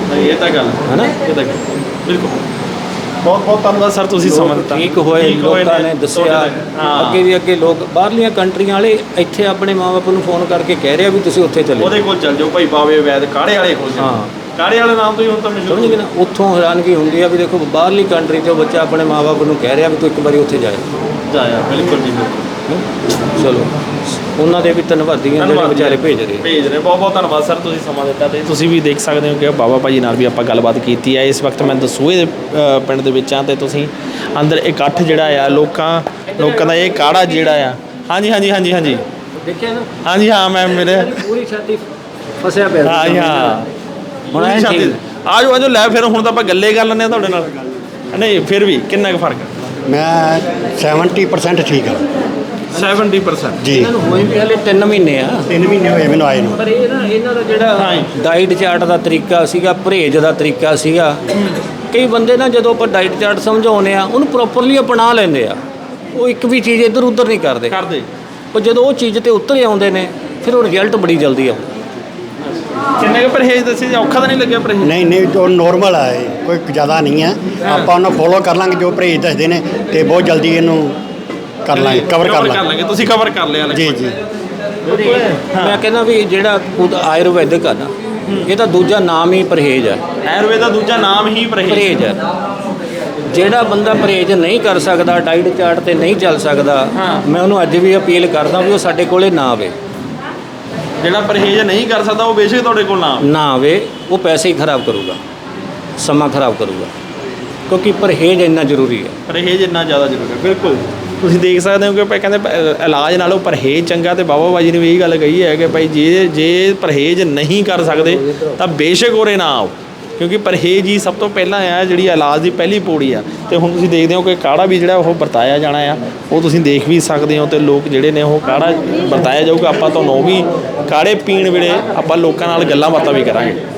ਨਹੀਂ, ਇਹ ਤਾਂ ਗੱਲ ਹੈ। ਹਨਾ? ਇਹ ਤਾਂ ਗੱਲ ਬਿਲਕੁਲ। ਬਹੁਤ ਬਹੁਤ ਧੰਨਵਾਦ ਸਰ ਤੁਸੀਂ ਸਮਾਂ ਦਿੱਤਾ। ਠੀਕ ਹੋਏ ਲੋਕਾਂ ਨੇ। ਦੱਸਿਆ। ਅੱਗੇ ਵੀ ਅੱਗੇ ਲੋਕ ਬਾਹਰਲੀਆਂ ਕੰਟਰੀਆਂ ਵਾਲੇ ਇੱਥੇ ਆਪਣੇ ਮਾਪੇ ਨੂੰ ਫੋਨ ਕਰਕੇ ਕਹਿ ਰਹੇ ਵੀ ਤੁਸੀਂ ਉੱਥੇ ਚਲੇ ਉਹਦੇ ਕੋਲ ਚੱਲ ਜਾਓ ਭਾਈ ਬਾਵੇ ਵੈਦ ਕਾੜੇ ਵਾਲੇ ਕੋਲ ਹਾਂ। ਕਾੜੇ ਵਾਲੇ ਨਾਮ ਤੋਂ ਹੀ ਹੁਣ ਤਾਂ ਮਸ਼ਹੂਰ ਸਮਝ ਗਏ ਨਾ ਉੱਥੋਂ ਹੈਰਾਨਗੀ ਹੁੰਦੀ ਆ ਵੀ ਦੇਖੋ ਬਾਹਰਲੀ ਕੰਟਰੀ 'ਚੋਂ ਬੱਚਾ ਆਪਣੇ ਮਾਪੇ ਨੂੰ ਕਹਿ ਰਿਹਾ ਵੀ ਤੂੰ ਇੱਕ ਵਾਰੀ ਉੱਥੇ ਜਾਏ ਜਾਇਆ ਬਿਲਕੁਲ ਜੀ ਬਿਲਕੁਲ। ਚਲੋ। ਉਹਨਾਂ ਦੇ ਵੀ ਧੰਨਵਾਦੀ ਆ ਜਿਹੜੇ ਵਿਚਾਰੇ ਭੇਜ ਰਹੇ ਆ। ਭੇਜ ਰਹੇ। ਬਹੁਤ ਬਹੁਤ ਧੰਨਵਾਦ ਸਰ ਤੁਸੀਂ ਸਮਾਂ ਦਿੱਤਾ ਤੇ ਤੁਸੀਂ ਵੀ ਦੇਖ ਸਕਦੇ ਹੋ ਕਿ ਬਾਬਾ ਭਾਜੀ ਨਾਲ ਵੀ ਆਪਾਂ ਗੱਲਬਾਤ ਕੀਤੀ ਹੈ। ਇਸ ਵਕਤ ਮੈਂ ਦਸੂਏ ਦੇ ਪਿੰਡ ਦੇ ਵਿੱਚ ਆ ਤੇ ਤੁਸੀਂ ਅੰਦਰ ਇਕੱਠ ਜਿਹੜਾ ਆ ਲੋਕਾਂ ਲੋਕਾਂ ਦਾ ਇਹ ਕਾੜਾ ਜਿਹੜਾ ਆ। ਹਾਂਜੀ ਹਾਂਜੀ ਹਾਂਜੀ ਹਾਂਜੀ। ਦੇਖਿਆ ਨਾ? ਹਾਂਜੀ ਹਾਂ ਮੈਂ ਮੇਰੇ ਪੂਰੀ ਛਾਤੀ ਫਸਿਆ ਪਿਆ। ਹਾਂਜੀ ਹਾਂ। ਹੁਣ ਠੀਕ। ਆਜੋ ਆਜੋ ਲੈ ਫਿਰ ਹੁਣ ਤਾਂ ਆਪਾਂ ਗੱਲੇ ਕਰ ਲੈਂਦੇ ਆ ਤੁਹਾਡੇ ਨਾਲ। ਨਹੀਂ ਫਿਰ ਵੀ ਕਿੰਨਾ ਕੁ ਫ਼ਰਕ ਹੈ ਮੈਂ 70% ਠੀਕ ਹਾਂ। 70% ਜੀ। ਇਹਨਾਂ ਨੂੰ ਹੋਏ ਵੀ ਹਲੇ 3 ਮਹੀਨੇ ਆ। 3 ਮਹੀਨੇ ਹੋਏ ਮੈਨੂੰ ਆਏ ਨੂੰ। ਪਰ ਇਹ ਨਾ ਇਹਨਾਂ ਦਾ ਜਿਹੜਾ ਡਾਈਟ ਚਾਰਟ ਦਾ ਤਰੀਕਾ ਸੀਗਾ ਪਰਹੇਜ਼ ਦਾ ਤਰੀਕਾ ਸੀਗਾ। ਕਈ ਬੰਦੇ ਨਾ ਜਦੋਂ ਆਪਾਂ ਡਾਈਟ ਚਾਰਟ ਸਮਝਾਉਂਦੇ ਆ ਉਹਨੂੰ ਪ੍ਰੋਪਰਲੀ ਅਪਣਾ ਲੈਂਦੇ ਆ। ਉਹ ਇੱਕ ਵੀ ਚੀਜ਼ ਇੱਧਰ ਉੱਧਰ ਨਹੀਂ ਕਰਦੇ। ਕਰਦੇ। ਉਹ ਜਦੋਂ ਉਹ ਚੀਜ਼ ਤੇ ਉਤਰ ਆਉਂਦੇ ਨੇ ਫਿਰ ਉਹ ਰਿਜ਼ਲਟ ਬੜੀ ਜਲਦੀ ਆਉਂਦਾ ਕਿੰਨੇ ਕੁ ਪਰਹੇਜ਼ ਦੱਸੀ ਜੀ? ਔਖਾ ਤਾਂ ਨਹੀਂ ਲੱਗਿਆ ਪਰਹੇਜ਼? ਨਹੀਂ ਨਹੀਂ ਜੋ ਨੋਰਮਲ ਹੈ ਇਹ, ਕੋਈ ਜ਼ਿਆਦਾ ਨਹੀਂ ਹੈ। ਆਪਾਂ ਉਹਨੂੰ ਫੋਲੋ ਕਰ ਲਾਂਗੇ ਜੋ ਪਰਹੇਜ਼ ਦੱਸਦੇ ਨੇ ਤੇ ਬਹੁਤ ਜਲਦੀ ਇਹਨੂੰ ਕਰ ਲਾਂਗੇ ਕਵਰ ਕਰ ਲਾਂਗੇ। ਤੁਸੀਂ ਕਵਰ ਕਰ ਲਿਆ ਜੀ ਜੀ। ਮੈਂ ਕਹਿੰਦਾ ਵੀ ਜਿਹੜਾ ਖੁਦ ਆਯੁਰਵੈਦਿਕ ਆ ਨਾ ਇਹਦਾ ਦੂਜਾ ਨਾਮ ਹੀ ਪਰਹੇਜ਼ ਹੈ ਆਯੁਰਵੇਦ ਦਾ ਦੂਜਾ ਨਾਮ ਹੀ ਪਰਹੇਜ਼। ਪਰਹੇਜ਼ ਹੈ ਜਿਹੜਾ ਬੰਦਾ ਪਰਹੇਜ਼ ਨਹੀਂ ਕਰ ਸਕਦਾ ਡਾਈਟ ਚਾਰਟ ਤੇ ਨਹੀਂ ਚੱਲ ਸਕਦਾ। ਮੈਂ ਉਹਨੂੰ ਅੱਜ ਵੀ ਅਪੀਲ ਕਰਦਾ ਵੀ ਉਹ ਸਾਡੇ ਕੋਲੇ ਨਾ ਆਵੇ। ਜਿਹੜਾ ਪਰਹੇਜ਼ ਨਹੀਂ ਕਰ ਸਕਦਾ ਉਹ ਬੇਸ਼ੱਕ ਤੁਹਾਡੇ ਕੋਲ ਨਾ ਆਵੇ। ਨਾ ਆਵੇ ਉਹ ਪੈਸੇ ਹੀ ਖਰਾਬ ਕਰੂਗਾ ਸਮਾਂ ਖਰਾਬ ਕਰੂਗਾ। ਕਿਉਂਕਿ ਪਰਹੇਜ਼ ਇੰਨਾ ਜ਼ਰੂਰੀ ਹੈ। ਪਰਹੇਜ਼ ਇੰਨਾ ਜ਼ਿਆਦਾ ਜ਼ਰੂਰੀ ਹੈ ਬਿਲਕੁਲ ਤੁਸੀਂ ਦੇਖ ਸਕਦੇ ਹੋ ਕਿ ਭਾਈ ਕਹਿੰਦੇ ਇਲਾਜ ਨਾਲੋਂ ਪਰਹੇਜ਼ ਚੰਗਾ ਤੇ ਬਾਬਾ ਬਾਜੀ ਨੇ ਵੀ ਇਹ ਗੱਲ ਕਹੀ ਹੈ ਕਿ ਭਾਈ ਜੇ ਜੇ ਪਰਹੇਜ਼ ਨਹੀਂ ਕਰ ਸਕਦੇ, ਤਾਂ ਬੇਸ਼ੱਕ ਉਰੇ ਨਾ ਆਓ। ਕਿਉਂਕਿ ਪਰਹੇਜ਼ ਹੀ ਸਭ ਤੋਂ ਪਹਿਲਾਂ ਆ, ਜਿਹੜੀ ਇਲਾਜ ਦੀ ਪਹਿਲੀ ਪੌੜੀ ਆ। ਤੇ ਹੁਣ ਤੁਸੀਂ ਦੇਖਦੇ ਹੋ ਕਿ ਕਾੜਾ ਵੀ ਜਿਹੜਾ ਉਹ ਵਰਤਾਇਆ ਜਾਣਾ ਆ, ਉਹ ਤੁਸੀਂ ਦੇਖ ਵੀ ਸਕਦੇ ਹੋ ਤੇ ਲੋਕ ਜਿਹੜੇ ਨੇ ਉਹ ਕਾੜਾ ਵਰਤਾਇਆ ਜਾਊਗਾ। ਆਪਾਂ ਤੁਹਾਨੂੰ ਉਹ ਵੀ ਕਾੜੇ ਪੀਣ ਵੇਲੇ ਆਪਾਂ ਲੋਕਾਂ ਨਾਲ ਗੱਲਾਂ ਬਾਤਾਂ ਵੀ ਕਰਾਂਗੇ।